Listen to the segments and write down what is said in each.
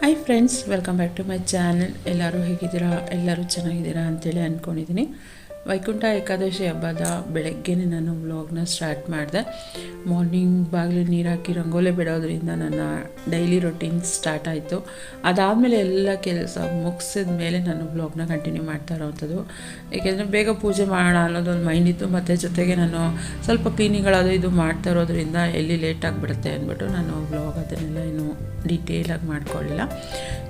Hi friends welcome back to my channel ಎಲ್ಲರೂ ಹೇಗಿದ್ದೀರಾ? ಎಲ್ಲರೂ ಚೆನ್ನಾಗಿದ್ದೀರಾ ಅಂತೇಳಿ ಅಂದ್ಕೊಂಡಿದ್ದೀನಿ. ವೈಕುಂಠ ಏಕಾದಶಿ ಹಬ್ಬದ ಬೆಳಗ್ಗೆನೇ ನಾನು ವ್ಲಾಗ್ನ ಸ್ಟಾರ್ಟ್ ಮಾಡಿದೆ. ಮಾರ್ನಿಂಗ್ ಬಾಗಿಲು ನೀರು ಹಾಕಿ ರಂಗೋಲೆ ಬಿಡೋದ್ರಿಂದ ನನ್ನ ಡೈಲಿ ರೊಟೀನ್ ಸ್ಟಾರ್ಟ್ ಆಯಿತು. ಅದಾದಮೇಲೆ ಎಲ್ಲ ಕೆಲಸ ಮುಗಿಸಿದ ಮೇಲೆ ನಾನು ವ್ಲಾಗ್ನ ಕಂಟಿನ್ಯೂ ಮಾಡ್ತಾ ಇರೋವಂಥದ್ದು ಏಕೆಂದರೆ ಬೇಗ ಪೂಜೆ ಮಾಡೋಣ ಅನ್ನೋದೊಂದು ಮೈಂಡ್ ಇತ್ತು. ಮತ್ತು ಜೊತೆಗೆ ನಾನು ಸ್ವಲ್ಪ ಕ್ಲೀನಿಂಗ್ಗಳದು ಇದು ಮಾಡ್ತಾ ಇರೋದ್ರಿಂದ ಎಲ್ಲಿ ಲೇಟ್ ಆಗಿಬಿಡುತ್ತೆ ಅಂದ್ಬಿಟ್ಟು ನಾನು ವ್ಲಾಗ್ ಅದನ್ನೆಲ್ಲ ಏನು ಡೀಟೇಲಾಗಿ ಮಾಡ್ಕೊಳ್ಳಿಲ್ಲ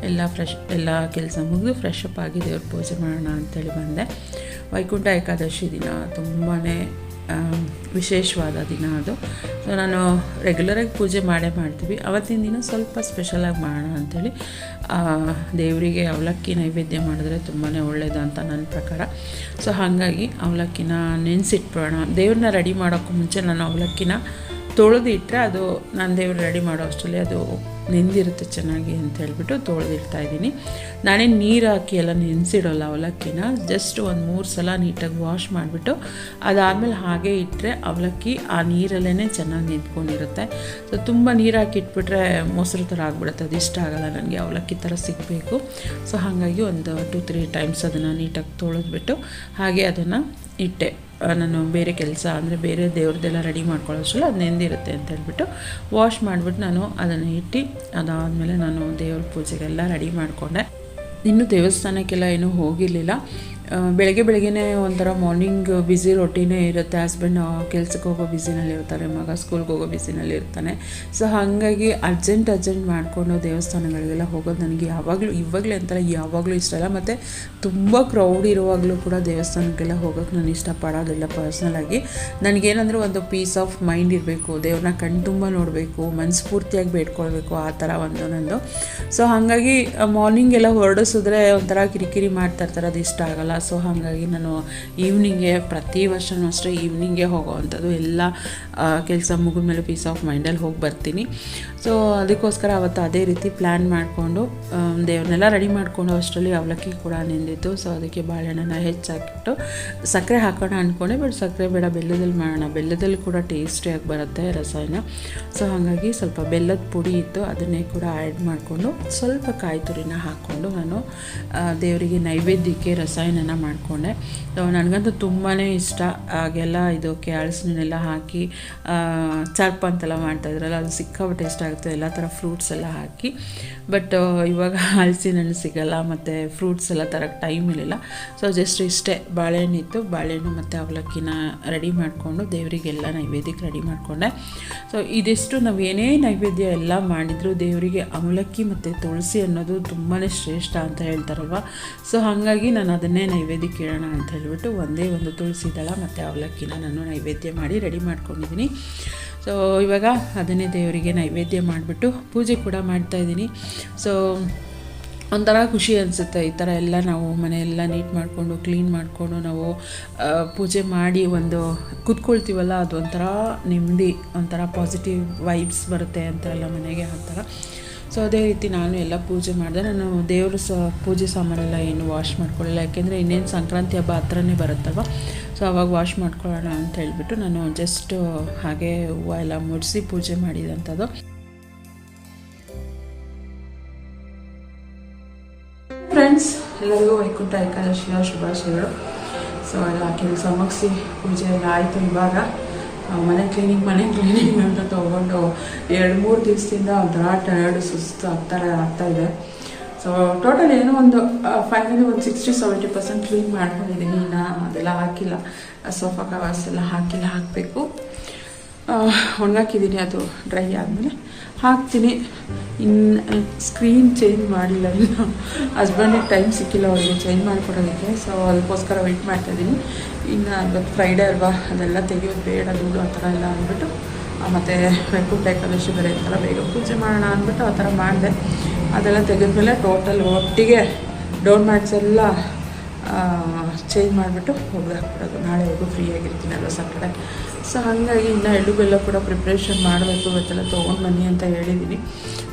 ಎಲ್ಲ ಫ್ರೆಶ್ ಎಲ್ಲ ಕೆಲಸ ಮುಗಿದು ಫ್ರೆಶ್ ಆಗಿ ದೇವ್ರ ಪೂಜೆ ಮಾಡೋಣ ಅಂತೇಳಿ ಬಂದೆ. ವೈಕುಂಠ ಏಕಾದಶಿ ದಿನ ತುಂಬಾ ವಿಶೇಷವಾದ ದಿನ ಅದು. ಸೊ ನಾನು ರೆಗ್ಯುಲರಾಗಿ ಪೂಜೆ ಮಾಡೇ ಮಾಡ್ತೀವಿ. ಅವತ್ತಿನ ದಿನ ಸ್ವಲ್ಪ ಸ್ಪೆಷಲಾಗಿ ಮಾಡೋಣ ಅಂಥೇಳಿ ದೇವರಿಗೆ ಅವಲಕ್ಕಿ ನೈವೇದ್ಯ ಮಾಡಿದ್ರೆ ತುಂಬಾ ಒಳ್ಳೆಯದು ಅಂತ ನನ್ನ ಪ್ರಕಾರ. ಸೊ ಹಾಗಾಗಿ ಅವಲಕ್ಕಿನ ನೆನೆಸಿಟ್ಬಿಡೋಣ. ದೇವ್ರನ್ನ ರೆಡಿ ಮಾಡೋಕ್ಕೂ ಮುಂಚೆ ನಾನು ಅವಲಕ್ಕಿನ ತೊಳೆದಿಟ್ಟರೆ ಅದು ನಾನು ದೇವ್ರು ರೆಡಿ ಮಾಡೋ ಅಷ್ಟರಲ್ಲಿ ಅದು ನೆಂದಿರುತ್ತೆ ಚೆನ್ನಾಗಿ ಅಂತ ಹೇಳ್ಬಿಟ್ಟು ತೊಳೆದಿಡ್ತಾ ಇದ್ದೀನಿ. ನಾನೇ ನೀರು ಹಾಕಿ ಎಲ್ಲ ನೆನೆಸಿಡೋಲ್ಲ ಅವಲಕ್ಕಿನ. ಜಸ್ಟ್ ಒಂದು ಮೂರು ಸಲ ನೀಟಾಗಿ ವಾಶ್ ಮಾಡಿಬಿಟ್ಟು ಅದಾದಮೇಲೆ ಹಾಗೆ ಇಟ್ಟರೆ ಅವಲಕ್ಕಿ ಆ ನೀರಲ್ಲೇ ಚೆನ್ನಾಗಿ ನಿಂತ್ಕೊಂಡಿರುತ್ತೆ ಸೊ ತುಂಬ ನೀರು ಹಾಕಿ ಇಟ್ಬಿಟ್ರೆ ಮೊಸರು ಥರ ಆಗಿಬಿಡುತ್ತೆ. ಅದು ಇಷ್ಟ ಆಗೋಲ್ಲ ನನಗೆ. ಅವಲಕ್ಕಿ ಥರ ಸಿಗಬೇಕು. ಸೊ ಹಾಗಾಗಿ ಒಂದು ಟು ತ್ರೀ ಟೈಮ್ಸ್ ಅದನ್ನು ನೀಟಾಗಿ ತೊಳೆದ್ಬಿಟ್ಟು ಹಾಗೆ ಅದನ್ನು ಇಟ್ಟೆ. ನಾನು ಬೇರೆ ಕೆಲಸ ಅಂದರೆ ಬೇರೆ ದೇವ್ರದ್ದೆಲ್ಲ ರೆಡಿ ಮಾಡ್ಕೊಳ್ಳೋಷ್ಟಲ್ಲ ಅದು ನೆಂದಿರುತ್ತೆ ಅಂತ ಹೇಳ್ಬಿಟ್ಟು ವಾಶ್ ಮಾಡಿಬಿಟ್ಟು ನಾನು ಅದನ್ನು ಇಟ್ಟು ಅದಾದಮೇಲೆ ನಾನು ದೇವ್ರ ಪೂಜೆಗೆಲ್ಲ ರೆಡಿ ಮಾಡಿಕೊಂಡೆ. ಇನ್ನೂ ದೇವಸ್ಥಾನಕ್ಕೆಲ್ಲ ಏನೂ ಹೋಗಿರಲಿಲ್ಲ. ಬೆಳಗ್ಗೆ ಬೆಳಗ್ಗೆನೇ ಒಂಥರ ಮಾರ್ನಿಂಗ್ ಬ್ಯುಸಿ ರೊಟ್ಟಿನೇ ಇರುತ್ತೆ. ಹಸ್ಬೆಂಡ್ ಕೆಲ್ಸಕ್ಕೆ ಹೋಗೋ ಬ್ಯುಸಿನಲ್ಲಿ ಇರ್ತಾರೆ, ಮಗ ಸ್ಕೂಲ್ಗೆ ಹೋಗೋ ಬ್ಯುಸಿನಲ್ಲಿ ಇರ್ತಾನೆ. ಸೊ ಹಾಗಾಗಿ ಅರ್ಜೆಂಟ್ ಅರ್ಜೆಂಟ್ ಮಾಡಿಕೊಂಡು ದೇವಸ್ಥಾನಗಳಿಗೆಲ್ಲ ಹೋಗೋದು ನನಗೆ ಯಾವಾಗಲೂ, ಇವಾಗಲೇ ಅಂತಾರೆ, ಯಾವಾಗಲೂ ಇಷ್ಟ ಇಲ್ಲ. ಮತ್ತು ತುಂಬ ಕ್ರೌಡ್ ಇರುವಾಗಲೂ ಕೂಡ ದೇವಸ್ಥಾನಕ್ಕೆಲ್ಲ ಹೋಗೋಕ್ಕೆ ನಾನು ಇಷ್ಟಪಡೋದಿಲ್ಲ ಪರ್ಸ್ನಲಾಗಿ ನನಗೇನಂದರೆ ಒಂದು ಪೀಸ್ ಆಫ್ ಮೈಂಡ್ ಇರಬೇಕು. ದೇವ್ರನ್ನ ಕಣ್ತುಂಬ ನೋಡಬೇಕು ಮನಸ್ಫೂರ್ತಿಯಾಗಿ ಬೇಡ್ಕೊಳ್ಬೇಕು, ಆ ಥರ ಒಂದು ನಂದು. ಸೊ ಹಾಗಾಗಿ ಮಾರ್ನಿಂಗ್ ಎಲ್ಲ ಹೊರಡಿಸಿದ್ರೆ ಒಂಥರ ಕಿರಿಕಿರಿ ಮಾಡ್ತಾ ಇರ್ತಾರೆ, ಅದು ಇಷ್ಟ ಆಗಲ್ಲ. ಸೊ ಹಾಗಾಗಿ ನಾನು ಈವ್ನಿಂಗೆ ಪ್ರತಿ ವರ್ಷವೂ ಅಷ್ಟೇ ಈವ್ನಿಂಗೆ ಹೋಗೋವಂಥದ್ದು. ಎಲ್ಲ ಕೆಲಸ ಮುಗಿದ ಮೇಲೆ ಪೀಸ್ ಆಫ್ ಮೈಂಡಲ್ಲಿ ಹೋಗಿ ಬರ್ತೀನಿ. ಸೊ ಅದಕ್ಕೋಸ್ಕರ ಅವತ್ತು ಅದೇ ರೀತಿ ಪ್ಲ್ಯಾನ್ ಮಾಡಿಕೊಂಡು ದೇವ್ರನ್ನೆಲ್ಲ ರೆಡಿ ಮಾಡಿಕೊಂಡು ಅಷ್ಟರಲ್ಲಿ ಅವಲಕ್ಕಿ ಕೂಡ ನಿಂದಿತ್ತು. ಸೊ ಅದಕ್ಕೆ ಬಾಳೆಹಣ್ಣನ್ನ ಹೆಚ್ಚಾಕಿಟ್ಟು ಸಕ್ಕರೆ ಹಾಕೋಣ ಅಂದ್ಕೊಂಡೆ ಬಟ್ ಸಕ್ಕರೆ ಬೇಡ, ಬೆಲ್ಲದಲ್ಲಿ ಮಾಡೋಣ. ಬೆಲ್ಲದಲ್ಲಿ ಕೂಡ ಟೇಸ್ಟಿಯಾಗಿ ಬರುತ್ತೆ ರಸಾಯನ. ಸೊ ಹಾಗಾಗಿ ಸ್ವಲ್ಪ ಬೆಲ್ಲದ ಪುಡಿ ಇತ್ತು, ಅದನ್ನೇ ಕೂಡ ಆ್ಯಡ್ ಮಾಡಿಕೊಂಡು ಸ್ವಲ್ಪ ಕಾಯಿ ತುರಿನ ಹಾಕ್ಕೊಂಡು ನಾನು ದೇವರಿಗೆ ನೈವೇದ್ಯಕ್ಕೆ ರಸಾಯನನ ಮಾಡಿಕೊಂಡೆ. ನನಗಂತೂ ತುಂಬಾ ಇಷ್ಟ. ಆಗೆಲ್ಲ ಇದು ಕ್ಯಾಳ್ಸ್ನೆಲ್ಲ ಹಾಕಿ ಚರ್ಪ್ ಅಂತೆಲ್ಲ ಮಾಡ್ತಾಯಿದ್ರಲ್ಲ ಅದು ಸಿಕ್ಕಾಪಟ್ಟೆ ಇಷ್ಟ ಆಗುತ್ತೆ. ಎಲ್ಲ ಥರ ಫ್ರೂಟ್ಸ್ ಎಲ್ಲ ಹಾಕಿ. ಬಟ್ ಇವಾಗ ಹಲಸಿನ ಹಣ್ಣು ಸಿಗಲ್ಲ, ಮತ್ತು ಫ್ರೂಟ್ಸ್ ಎಲ್ಲ ತರಕ್ಕೆ ಟೈಮ್ ಇರಲಿಲ್ಲ. ಸೊ ಜಸ್ಟ್ ಇಷ್ಟೇ, ಬಾಳೆಹಣ್ಣು ಇತ್ತು. ಬಾಳೆಹಣ್ಣು ಮತ್ತು ಅವಲಕ್ಕಿನ ರೆಡಿ ಮಾಡಿಕೊಂಡು ದೇವರಿಗೆಲ್ಲ ನೈವೇದ್ಯಕ್ಕೆ ರೆಡಿ ಮಾಡಿಕೊಂಡೆ. ಸೊ ಇದೆಷ್ಟು ನಾವು ಏನೇ ನೈವೇದ್ಯ ಎಲ್ಲ ಮಾಡಿದರೂ ದೇವರಿಗೆ ಅವಲಕ್ಕಿ ಮತ್ತು ತುಳಸಿ ಅನ್ನೋದು ತುಂಬಾ ಶ್ರೇಷ್ಠ ಅಂತ ಹೇಳ್ತಾರಲ್ವ? ಸೊ ಹಾಗಾಗಿ ನಾನು ಅದನ್ನೇ ನೈವೇದ್ಯಕ್ಕೆ ಕೇಳೋಣ ಅಂತ ಹೇಳ್ಬಿಟ್ಟು ಒಂದೇ ಒಂದು ತುಳಸಿ ದಳ ಮತ್ತು ಅವಲಕ್ಕಿನ ನಾನು ನೈವೇದ್ಯ ಮಾಡಿ ರೆಡಿ ಮಾಡ್ಕೊಂಡಿದ್ದೀನಿ ಸೊ ಇವಾಗ ಅದನ್ನೇ ದೇವರಿಗೆ ನೈವೇದ್ಯ ಮಾಡಿಬಿಟ್ಟು ಪೂಜೆ ಕೂಡ ಮಾಡ್ತಾಯಿದ್ದೀನಿ ಸೊ ಒಂಥರ ಖುಷಿ ಅನಿಸುತ್ತೆ ಈ ಥರ ಎಲ್ಲ ನಾವು ಮನೆಯೆಲ್ಲ ನೀಟ್ ಮಾಡಿಕೊಂಡು, ಕ್ಲೀನ್ ಮಾಡಿಕೊಂಡು ನಾವು ಪೂಜೆ ಮಾಡಿ ಒಂದು ಕುತ್ಕೊಳ್ತೀವಲ್ಲ ಅದು ಒಂಥರ ನೆಮ್ಮದಿ, ಒಂಥರ ಪಾಸಿಟಿವ್ ವೈಬ್ಸ್ ಬರುತ್ತೆ ಅಂತಾರಲ್ಲ ಮನೆಗೆ ಆ ಥರ. ಸೊ ಅದೇ ರೀತಿ ನಾನು ಎಲ್ಲ ಪೂಜೆ ಮಾಡಿದೆ. ನಾನು ದೇವರು ಸ, ಪೂಜೆ ಸಾಮಾನೆಲ್ಲ ಏನು ವಾಶ್ ಮಾಡ್ಕೊಳ್ಳಿಲ್ಲ. ಯಾಕೆಂದರೆ ಇನ್ನೇನು ಸಂಕ್ರಾಂತಿ ಹಬ್ಬ ಹತ್ರನೇ ಬರುತ್ತಲ್ವ? ಸೊ ಅವಾಗ ವಾಶ್ ಮಾಡ್ಕೊಳ್ಳೋಣ ಅಂತ ಹೇಳಿಬಿಟ್ಟು ನಾನು ಜಸ್ಟ್ ಹಾಗೆ ಹೂವು ಎಲ್ಲ ಮುಡಿಸಿ ಪೂಜೆ ಮಾಡಿದಂಥದ್ದು. ಫ್ರೆಂಡ್ಸ್ ಎಲ್ಲರಿಗೂ ವೈಕುಂಠ ಏಕಾದಶಿಯ ಶುಭಾಶಯಗಳು. ಸೊ ಎಲ್ಲ ಕೆಲಸ ಮುಗಿಸಿ ಪೂಜೆ ಎಲ್ಲ ಆಯಿತು ಇವಾಗ. ಮನೆ ಕ್ಲೀನಿಂಗ್ ಮನೆ ಕ್ಲೀನಿಂಗ್ ಅಂತ ತೊಗೊಂಡು ಎರಡು ಮೂರು ದಿವಸದಿಂದ ಒಂಥರ ಟಯರ್ಡ್ ಸುಸ್ತು ಆಗ್ತಾ ಇದೆ. ಸೊ ಟೋಟಲ್ ಏನೋ ಒಂದು ಫೈನಲಿ ಒಂದು ಸಿಕ್ಸ್ಟಿ ಸೆವೆಂಟಿ ಪರ್ಸೆಂಟ್ ಕ್ಲೀನ್ ಮಾಡ್ಕೊಂಡಿದ್ದೀನಿ. ಇನ್ನು ಅದೆಲ್ಲ ಹಾಕಿಲ್ಲ. ಸೋಫಾ ಕವರ್ಸ್ ಎಲ್ಲ ಹಾಕಿಲ್ಲ, ಹಾಕಬೇಕು. ಒಣಗಾಕಿದ್ದೀನಿ ಅದು ಡ್ರೈ ಆದಮೇಲೆ. ಹಾಕ್ತೀನಿ. ಇನ್ನು ಸ್ಕ್ರೀನ್ ಚೇಂಜ್ ಮಾಡಿಲ್ಲ ಇನ್ನು. ಹಸ್ಬೆಂಡಿಗೆ ಟೈಮ್ ಸಿಕ್ಕಿಲ್ಲ ಅವರಿಗೆ ಚೇಂಜ್ ಮಾಡಿಕೊಡೋದಕ್ಕೆ. ಸೊ ಅದಕ್ಕೋಸ್ಕರ ವೆಯ್ಟ್ ಮಾಡ್ತಾಯಿದ್ದೀನಿ ಇನ್ನು ಇವತ್ತು ಫ್ರೈಡೇ ಅಲ್ವಾ? ಅದೆಲ್ಲ ತೆಗಿಯೋದು ಬೇಡ ದುಡ್ಡು ಆ ಥರ ಎಲ್ಲ ಅಂದ್ಬಿಟ್ಟು. ಮತ್ತು ವೈಕುಂಠ ಏಕಾದಶಿ ಬೇರೆ ಥರ ಬೇಗ ಪೂಜೆ ಮಾಡೋಣ ಅಂದ್ಬಿಟ್ಟು ಆ ಥರ ಮಾಡಿದೆ. ಅದೆಲ್ಲ ತೆಗೆದ್ಮೇಲೆ ಟೋಟಲ್ ಒಟ್ಟಿಗೆ ಡೌನ್ ಮ್ಯಾಟ್ಸ್ ಎಲ್ಲ ಚೇಂಜ್ ಮಾಡಿಬಿಟ್ಟು ಹೋಗಿ ಹಾಕ್ಬಿಡೋದು. ನಾಳೆವರೆಗೂ ಫ್ರೀ ಆಗಿರ್ತೀನಲ್ಲ ಸಾಟರ್ಡೆ ಸೊ ಹಾಗಾಗಿ ಇನ್ನು ಎಳ್ಳು ಬೆಲ್ಲ ಕೂಡ ಪ್ರಿಪ್ರೇಷನ್ ಮಾಡಬೇಕು. ಇವತ್ತೆಲ್ಲ ತೊಗೊಂಡು ಬನ್ನಿ ಅಂತ ಹೇಳಿದ್ದೀನಿ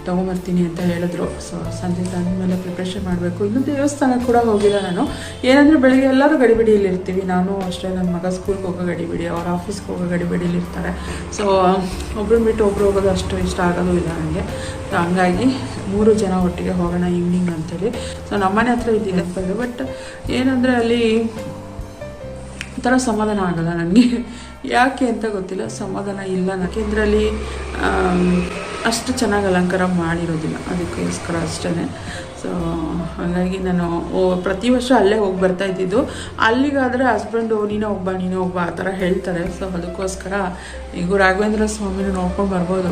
ತೊಗೊಂಬರ್ತೀನಿ ಅಂತ ಹೇಳಿದ್ರು. ಸೊ ಸಂಜೆ ಮೇಲೆ ಪ್ರಿಪ್ರೇಷನ್ ಮಾಡಬೇಕು. ಇನ್ನು ದೇವಸ್ಥಾನಕ್ಕೆ ಕೂಡ ಹೋಗಿಲ್ಲ ನಾನು. ಏನಂದರೆ ಬೆಳಿಗ್ಗೆ ಎಲ್ಲರೂ ಗಡಿಬಿಡಿಯಲ್ಲಿ ಇರ್ತೀವಿ. ನಾನು ಅಷ್ಟೇ ನನ್ನ ಮಗ ಸ್ಕೂಲ್ಗೆ ಹೋಗೋ ಗಡಿಬಿಡಿ, ಅವ್ರ ಆಫೀಸ್ಗೆ ಹೋಗೋ ಗಡಿಬಿಡಿಯಲ್ಲಿ ಇರ್ತಾರೆ. ಸೊ ಒಬ್ರು ಬಿಟ್ಟು ಒಬ್ರು ಹೋಗೋದು ಅಷ್ಟು ಇಷ್ಟ ಆಗೋದು ಇಲ್ಲ ನನಗೆ ಸೊ ಹಂಗಾಗಿ ಮೂರು ಜನ ಒಟ್ಟಿಗೆ ಹೋಗೋಣ ಈವ್ನಿಂಗ್ ಅಂತೇಳಿ. ಸೊ ನಮ್ಮನೆ ಹತ್ರ ಇದ್ದಿದೆ ಬಟ್ ಏನಂದರೆ ಅಲ್ಲಿ ಒಂಥರ ಸಮಾಧಾನ ಆಗಲ್ಲ ನನಗೆ ಯಾಕೆ ಅಂತ ಗೊತ್ತಿಲ್ಲ, ಸಮಾಧಾನ ಇಲ್ಲ. ಯಾಕೆಂದ್ರಲ್ಲಿ ಅಷ್ಟು ಚೆನ್ನಾಗಿ ಅಲಂಕಾರ ಮಾಡಿರೋದಿಲ್ಲ. ಅದಕ್ಕೋಸ್ಕರ ಅಷ್ಟೇ ಸೊ ಹಾಗಾಗಿ ನಾನು ಪ್ರತಿ ವರ್ಷ ಅಲ್ಲೇ ಹೋಗಿ ಬರ್ತಾ ಇದ್ದಿದ್ದು. ಅಲ್ಲಿಗಾದರೆ ಹಸ್ಬೆಂಡು ನೀನು ಒಬ್ಬ ನೀನು ಒಬ್ಬ ಆ ಥರ ಹೇಳ್ತಾರೆ. ಸೊ ಅದಕ್ಕೋಸ್ಕರ ಈಗ ರಾಘವೇಂದ್ರ ಸ್ವಾಮಿನ ನೋಡ್ಕೊಂಡು ಬರ್ಬೋದು.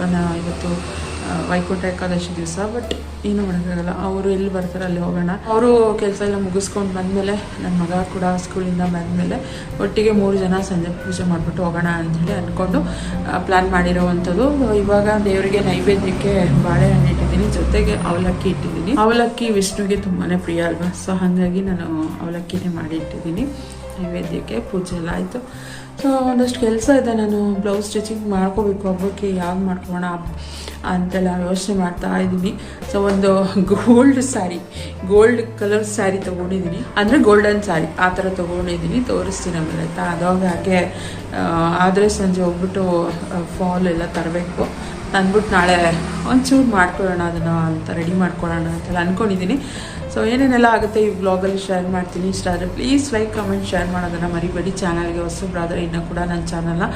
ನಾನು ಇವತ್ತು ವೈಕುಂಠ ಏಕಾದಶಿ ದಿವಸ ಬಟ್ ಏನು ಮಾಡೋಕ್ಕಾಗಲ್ಲ. ಅವರು ಎಲ್ಲಿ ಬರ್ತಾರೆ ಅಲ್ಲಿ ಹೋಗೋಣ. ಅವರು ಕೆಲಸ ಎಲ್ಲ ಮುಗಿಸ್ಕೊಂಡು ಬಂದಮೇಲೆ ನನ್ನ ಮಗ ಕೂಡ ಸ್ಕೂಲಿಂದ ಬಂದಮೇಲೆ ಒಟ್ಟಿಗೆ ಮೂರು ಜನ ಸಂಜೆ ಪೂಜೆ ಮಾಡಿಬಿಟ್ಟು ಹೋಗೋಣ ಅಂಥೇಳಿ ಅಂದ್ಕೊಂಡು ಪ್ಲ್ಯಾನ್ ಮಾಡಿರೋವಂಥದ್ದು. ಇವಾಗ ದೇವರಿಗೆ ನೈವೇದ್ಯಕ್ಕೆ ಬಾಳೆಹಣ್ಣು ಇಟ್ಟಿದ್ದೀನಿ. ಜೊತೆಗೆ ಅವಲಕ್ಕಿ ಇಟ್ಟಿದ್ದೀನಿ. ಅವಲಕ್ಕಿ ವಿಷ್ಣುಗೆ ತುಂಬಾ ಪ್ರಿಯ ಅಲ್ವಾ? ಸೊ ಹಾಗಾಗಿ ನಾನು ಅವಲಕ್ಕಿನೇ ಮಾಡಿ ಇಟ್ಟಿದ್ದೀನಿ. ನೈವೇದ್ಯಕ್ಕೆ ಪೂಜೆ ಎಲ್ಲ ಆಯಿತು. ಒಂದಷ್ಟು ಕೆಲಸ ಇದೆ. ನಾನು ಬ್ಲೌಸ್ ಸ್ಟಿಚಿಂಗ್ ಮಾಡ್ಕೋಬೇಕು. ಹಬ್ಬಕ್ಕೆ ಯಾವ್ದು ಮಾಡ್ಕೊಳ್ಳೋಣ ಅಂತೆಲ್ಲ ಯೋಚನೆ ಮಾಡ್ತಾ ಇದ್ದೀನಿ. ಸೊ, ಒಂದು gold sari gold colour sari ತೊಗೊಂಡಿದ್ದೀನಿ. ಅಂದರೆ ಗೋಲ್ಡನ್ ಸ್ಯಾರಿ ಆ ಥರ ತೊಗೊಂಡಿದ್ದೀನಿ. ತೋರಿಸ್ತೀನಿ ಆಮೇಲೆ, ಆಯಿತಾ? ಅದಾಗ ಹಾಗೆ ಆದರೆ ಸಂಜೆ ಹೋಗ್ಬಿಟ್ಟು ಫಾಲ್ ಎಲ್ಲ ತರಬೇಕು. ಅಂದ್ಬಿಟ್ಟು ನಾಳೆ ಒಂಚೂರು ಮಾಡ್ಕೊಳ್ಳೋಣ, ಅದನ್ನು ಅಂತ ರೆಡಿ ಮಾಡ್ಕೊಳ್ಳೋಣ ಅಂತೆಲ್ಲ ಅಂದ್ಕೊಂಡಿದ್ದೀನಿ ಸೊ ಏನೇನೆಲ್ಲ ಆಗುತ್ತೆ ಈ ಬ್ಲಾಗಲ್ಲಿ ಶೇರ್ ಮಾಡ್ತೀನಿ. ಇಷ್ಟ ಆದರೆ ಪ್ಲೀಸ್ ಲೈಕ್ ಕಮೆಂಟ್ ಶೇರ್ ಮಾಡೋದನ್ನು ಮರಿಬೇಡಿ. ಚಾನಲ್ಗೆ ಹೊಸಬ್ರಾದರೆ ಇನ್ನೂ ಕೂಡ ನನ್ನ ಚಾನಲ್ನ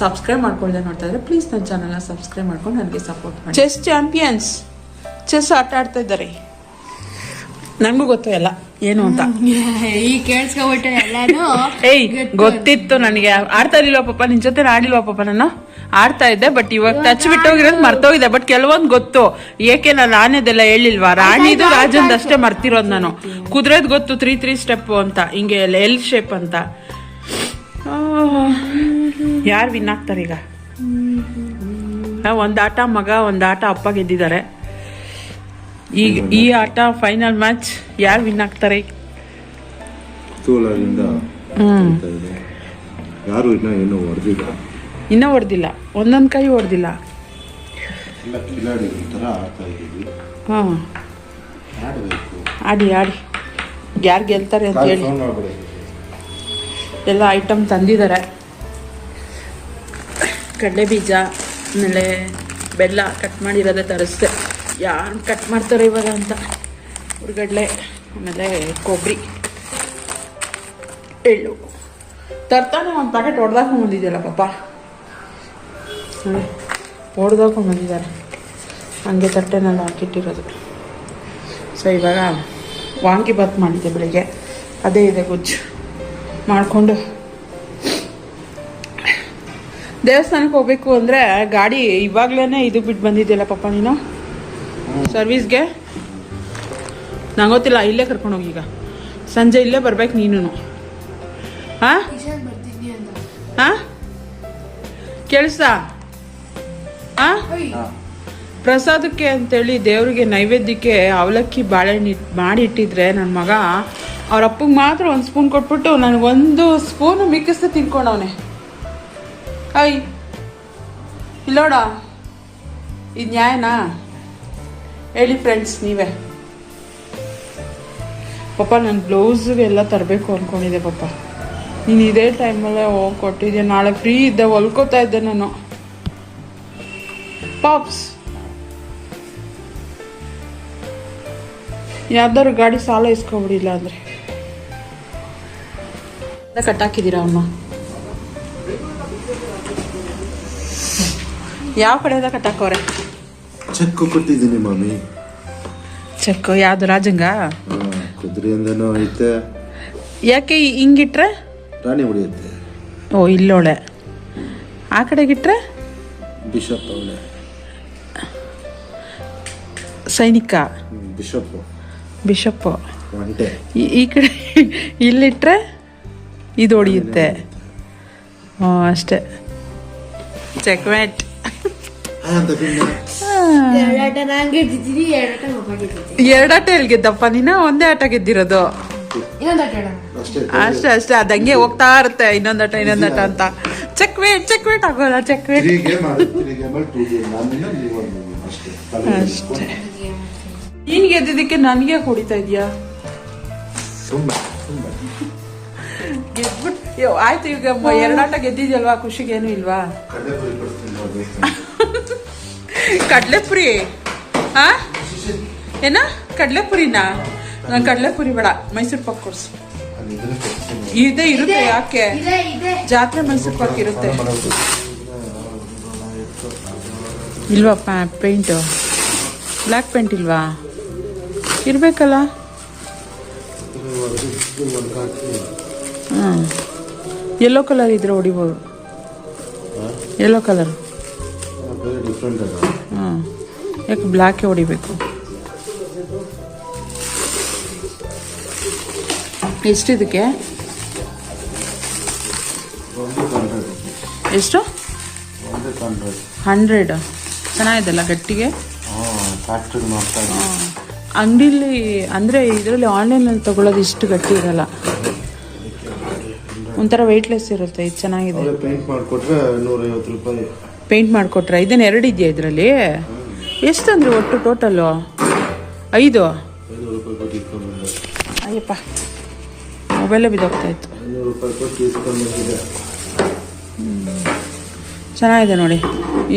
ಸಬ್ಸ್ಕ್ರೈಬ್ ಮಾಡ್ಕೊಳ್ಳದೆ ನೋಡ್ತಾ ಇದ್ರೆ ಪ್ಲೀಸ್ ನನ್ನ ಚಾನಲ್ನ ಸಬ್ಸ್ಕ್ರೈಬ್ ಮಾಡ್ಕೊಂಡು ನನಗೆ ಸಪೋರ್ಟ್ ಮಾಡಿ. ಚೆಸ್ ಚಾಂಪಿಯನ್ಸ್ ಚೆಸ್ ಆಟ ಆಡ್ತಾ ಇದ್ದಾರೆ. ನನಗೂ ಗೊತ್ತು ಎಲ್ಲ ಏನು ಅಂತ? ಈ ಕೇಳಿಸ್ಕೊಬಿಟ್ಟು ಎಲ್ಲಾನು ಏಯ್ ಗೊತ್ತಿತ್ತು ನನಗೆ. ಆಡ್ತಾ ಇರ್ಲಿಲ್ವ ಪಾಪ? ನಿನ್ ಜೊತೆ ಆಡಿಲ್ವಾ ಪಾಪ ನಾನು ಆಡ್ತಾ ಇದ್ದೆ ಬಟ್ ಇವಾಗ ಟಚ್ ಬಿಟ್ಟೋಗಿರೋದು ಮರ್ತೋಗಿದೆ. ಬಟ್ ಕೆಲವೊಂದು ಗೊತ್ತು. ಏಕೆ ನಾನು ಆನೆದೆಲ್ಲ ಹೇಳಿಲ್ವಾ? ರಾಣಿದು ರಾಜಂದ್ ಅಷ್ಟೇ ಮರ್ತಿರೋದು ನಾನು. ಕುದುರೆದ್ ಗೊತ್ತು ತ್ರೀ ತ್ರೀ ಸ್ಟೆಪ್ ಅಂತ. ಹಿಂಗೆ ಎಲ್ ಶೇಪ್ ಅಂತ. ಯಾರು ವಿನ್ ಆಗ್ತಾರೆ ಈಗ? ಆ, ಒಂದ್ ಆಟ ಮಗ ಒಂದ್ ಆಟ ಅಪ್ಪ ಗೆದ್ದಿದ್ದಾರೆ. ಈಗ ಈ ಆಟ ಫೈನಲ್ ಮ್ಯಾಚ್ ಯಾರು ವಿನ್ ಆಗ್ತಾರೆ? ಯಾರು ಇನ್ನ ಏನು ಹೊಡೆದಿಲ್ಲ. ಇನ್ನೂ ಹೊಡೆದಿಲ್ಲ. ಒಂದೊಂದು ಕೈ ಹೊಡೆದಿಲ್ಲ. ಹಾಂ. ಆಡಿ ಆಡಿ. ಯಾರು ಗೆಲ್ತಾರೆ ಅಂತ ಹೇಳಿ. ಎಲ್ಲ ಐಟಮ್ ತಂದಿದ್ದಾರೆ. ಕಡಲೆ ಬೀಜ ಆಮೇಲೆ ಬೆಲ್ಲ ಕಟ್ ಮಾಡಿರೋದೇ ತರಿಸ್ದೆ. ಯಾರು ಕಟ್ ಮಾಡ್ತಾರೆ ಇವಾಗ ಅಂತ. ಹುರ್ಗಡ್ಲೆ ಆಮೇಲೆ ಕೊಬ್ಬರಿ ಎಳ್ಳು. ತರ್ತಾನೆ ಒಂದು ಪ್ಯಾಕೆಟ್ ಹೊಡೆದಾಕೊಂಡು ಬಂದಿದೆಯಲ್ಲ ಪಾಪ. ಹೊಡೆದಾಕೊಂಡು ಬಂದಿದ್ದಾರೆ. ಹಂಗೆ ತಟ್ಟೆನಲ್ಲಿ ಹಾಕಿಟ್ಟಿರೋದು. ಸೊ ಇವಾಗ ವಾಂಗಿ ಬಾತ್ ಮಾಡಿದ್ದೆ ಬೆಳಿಗ್ಗೆ. ಅದೇ ಇದೆ ಗುಜ್ಜು. ಮಾಡಿಕೊಂಡು ದೇವಸ್ಥಾನಕ್ಕೆ ಹೋಗ್ಬೇಕು ಅಂದರೆ ಗಾಡಿ ಇವಾಗಲೇ ಇದು ಬಿಟ್ಟು ಬಂದಿದ್ದಿಲ್ಲ ಪಪ್ಪ ನೀನು? ಸರ್ವಿಸ್ಗೆ? ನಂಗೆ ಗೊತ್ತಿಲ್ಲ ಇಲ್ಲೇ ಕರ್ಕೊಂಡು ಹೋಗಿ ಈಗ. ಸಂಜೆ ಇಲ್ಲೇ ಬರ್ಬೇಕು ನೀನು ಹಾಂ ಹಾಂ ಕೇಳಿಸ್ತಾ? ಪ್ರಸಾದಕ್ಕೆ ಅಂತೇಳಿ ದೇವರಿಗೆ ನೈವೇದ್ಯಕ್ಕೆ ಅವಲಕ್ಕಿ ಬಾಳೆಹಣ್ಣು ಮಾಡಿಟ್ಟಿದ್ರೆ ಮಾಡಿ ಇಟ್ಟಿದ್ರೆ ನನ್ನ ಮಗ ಅವ್ರ ಅಪ್ಪಗೆ ಮಾತ್ರ ಒಂದು ಸ್ಪೂನ್ ಕೊಟ್ಬಿಟ್ಟು ನನಗೊಂದು ಸ್ಪೂನು ಮಿಕ್ಸ್ ತಿನ್ಕೊಂಡವನೆ. ಅಯ್ ಇಲ್ಲೋಡ ಇದು ನ್ಯಾಯನಾ? ಹೇಳಿ ಫ್ರೆಂಡ್ಸ್ ನೀವೇ. ಪಾಪ ನನ್ನ ಬ್ಲೌಸ್ಗೆಲ್ಲ ತರಬೇಕು ಅಂದ್ಕೊಂಡಿದ್ದೆ ಪಾಪ. ನೀನು ಇದೇ ಟೈಮಲ್ಲೇ ಹೋಗಿ ಕೊಟ್ಟಿದ್ದೆ ನಾಳೆ ಫ್ರೀ ಇದ್ದೆ ಹೊಲ್ಕೋತಾ ಇದ್ದೆ ನಾನು. ಪಾಪ್ಸ್. ಯಾವ್ದಾದ್ರು ಗಾಡಿ ಸಾಲ ಇಸ್ಕೊಬಿಡಿಲ್ಲ ಅಂದ್ರೆ. ಕಟ್ಟಾಕಿದ್ದೀರಾ ಅಮ್ಮ? ಯಾವ ಕಡೆಯಿಂದ ಕಟ್ಟಾಕವ್ರೆ ಚೆಕ್ ಕೊಟ್ಟಿದ್ದೀನಿ ಮಾಮಿ. ಚೆಕ್ಕು ಯಾವ್ದು ರಾಜಂಗ? ಕುದುರೆಯಿಂದನೂ ಐತೆ. ಯಾಕೆ ಹಿಂಗಿಟ್ರೆ? ರಾಣಿ ಹೊಡಿಯುತ್ತೆ. ಓ ಇಲ್ಲೋಳೆ. ಆ ಕಡೆಗಿಟ್ರೆ? ಬಿಷಪ್ ಅವಳೆ. ಸೈನಿಕ. Bishop bishop. ಒಂಟೆ ಈ- ಈ ಕಡೆ ಇಲ್ಲಿಟ್ರೆ ಇದು ಹೊಡಿಯುತ್ತೆ ಹ್ಞೂ ಅಷ್ಟೇ. ಚೆಕ್ಮೇಟ್. ಎರಡಾಟ ಎಲ್ಲಿ ಗೆದ್ದಪ್ಪ ನೀನ? ಒಂದೇ ಆಟ ಗೆದ್ದಿರೋದು. ಇನ್ನೊಂದು ಅಷ್ಟೇ. ಅಷ್ಟೇ ಅದಂಗೆ ಹೋಗ್ತಾ ಇರುತ್ತೆ. ಹೋಗ್ತಾ ಇರುತ್ತೆ ಇನ್ನೊಂದಟ ಆಟ ಅಂತ. ಚೆಕ್ ವೇಟ್ ಚೆಕ್ ವೇಟ್ ಆಗೋಲ್ಲ ಚೆಕ್ ವೇಟ್ ಅಷ್ಟೇ. ನೀನ್ ಗೆದ್ದಿದ್ದಕ್ಕೆ ನನಗೆ ಹೊಡಿತಾ ಇದೀಯಾ? ಸುಮ್ಮ ಸುಮ್ಮನೆ ಗೆದ್ಬಿಟ್ಟು ಆಯ್ತು ಈಗ ಎರಡಾಟ ಗೆದ್ದಿದ್ಯಲ್ವಾ? ಖುಷಿಗೇನು ಇಲ್ವಾ? ಕಡಲೆಪುರಿ ಹಾ ಏನ? ಕಡಲೆಪುರಿನಾ? ನಾನು ಕಡಲೆಪುರಿ ಬೇಡ ಮೈಸೂರು ಪಾಕ್ ಕೊಡ್ಸು. ಇದೇ ಇರುತ್ತೆ ಯಾಕೆ? ಇದೆ ಇದೆ. ಜಾತ್ರೆ ಮೈಸೂರು ಪಾಕ್ ಇರುತ್ತೆ. ಇಲ್ವಾ ಪೇಂಟು ಬ್ಲ್ಯಾಕ್ ಪೇಂಟ್ ಇಲ್ವಾ? ಇರ್ಬೇಕಲ್ಲ? ಹಾಂ. ಯೆಲ್ಲೋ ಕಲರ್ ಇದ್ರೆ ಹೊಡಿಬೋದು. ಯೆಲ್ಲೋ ಕಲರ್ ಹಾಂ. ಯಾಕೆ ಬ್ಲ್ಯಾಕೇ ಹೊಡಿಬೇಕು? ಎಷ್ಟಿದಕ್ಕೆ ಎಷ್ಟು? ಹಂಡ್ರೆಡ್ ಚೆನ್ನಾಗಿದೆಲ್ಲ ಗಟ್ಟಿಗೆ? ಹಾಂ. ಅಂಗಡಿಲಿ ಅಂದರೆ ಇದರಲ್ಲಿ ಆನ್ಲೈನಲ್ಲಿ ತಗೊಳ್ಳೋದು ಇಷ್ಟು ಗಟ್ಟಿ ಇರಲ್ಲ. ಒಂಥರ ವೆಯ್ಟ್ಲೆಸ್ ಇರುತ್ತೆ ಇದು ಚೆನ್ನಾಗಿದೆ. ಪೇಂಟ್ ಮಾಡಿಕೊಟ್ರೆ ನೂರೈವತ್ತು ರೂಪಾಯಿ. ಪೇಂಟ್ ಮಾಡಿಕೊಟ್ರೆ ಇದನ್ನು ಎರಡು ಇದೆಯಾ ಇದರಲ್ಲಿ? ಎಷ್ಟು ಅಂದರೆ ಒಟ್ಟು ಟೋಟಲ್ಲು ಐದು? ಅಯ್ಯಪ್ಪ ಮೊಬೈಲೇ ಬಿದ್ದೋಗ್ತಾ ಇತ್ತು. ಚೆನ್ನಾಗಿದೆ ನೋಡಿ.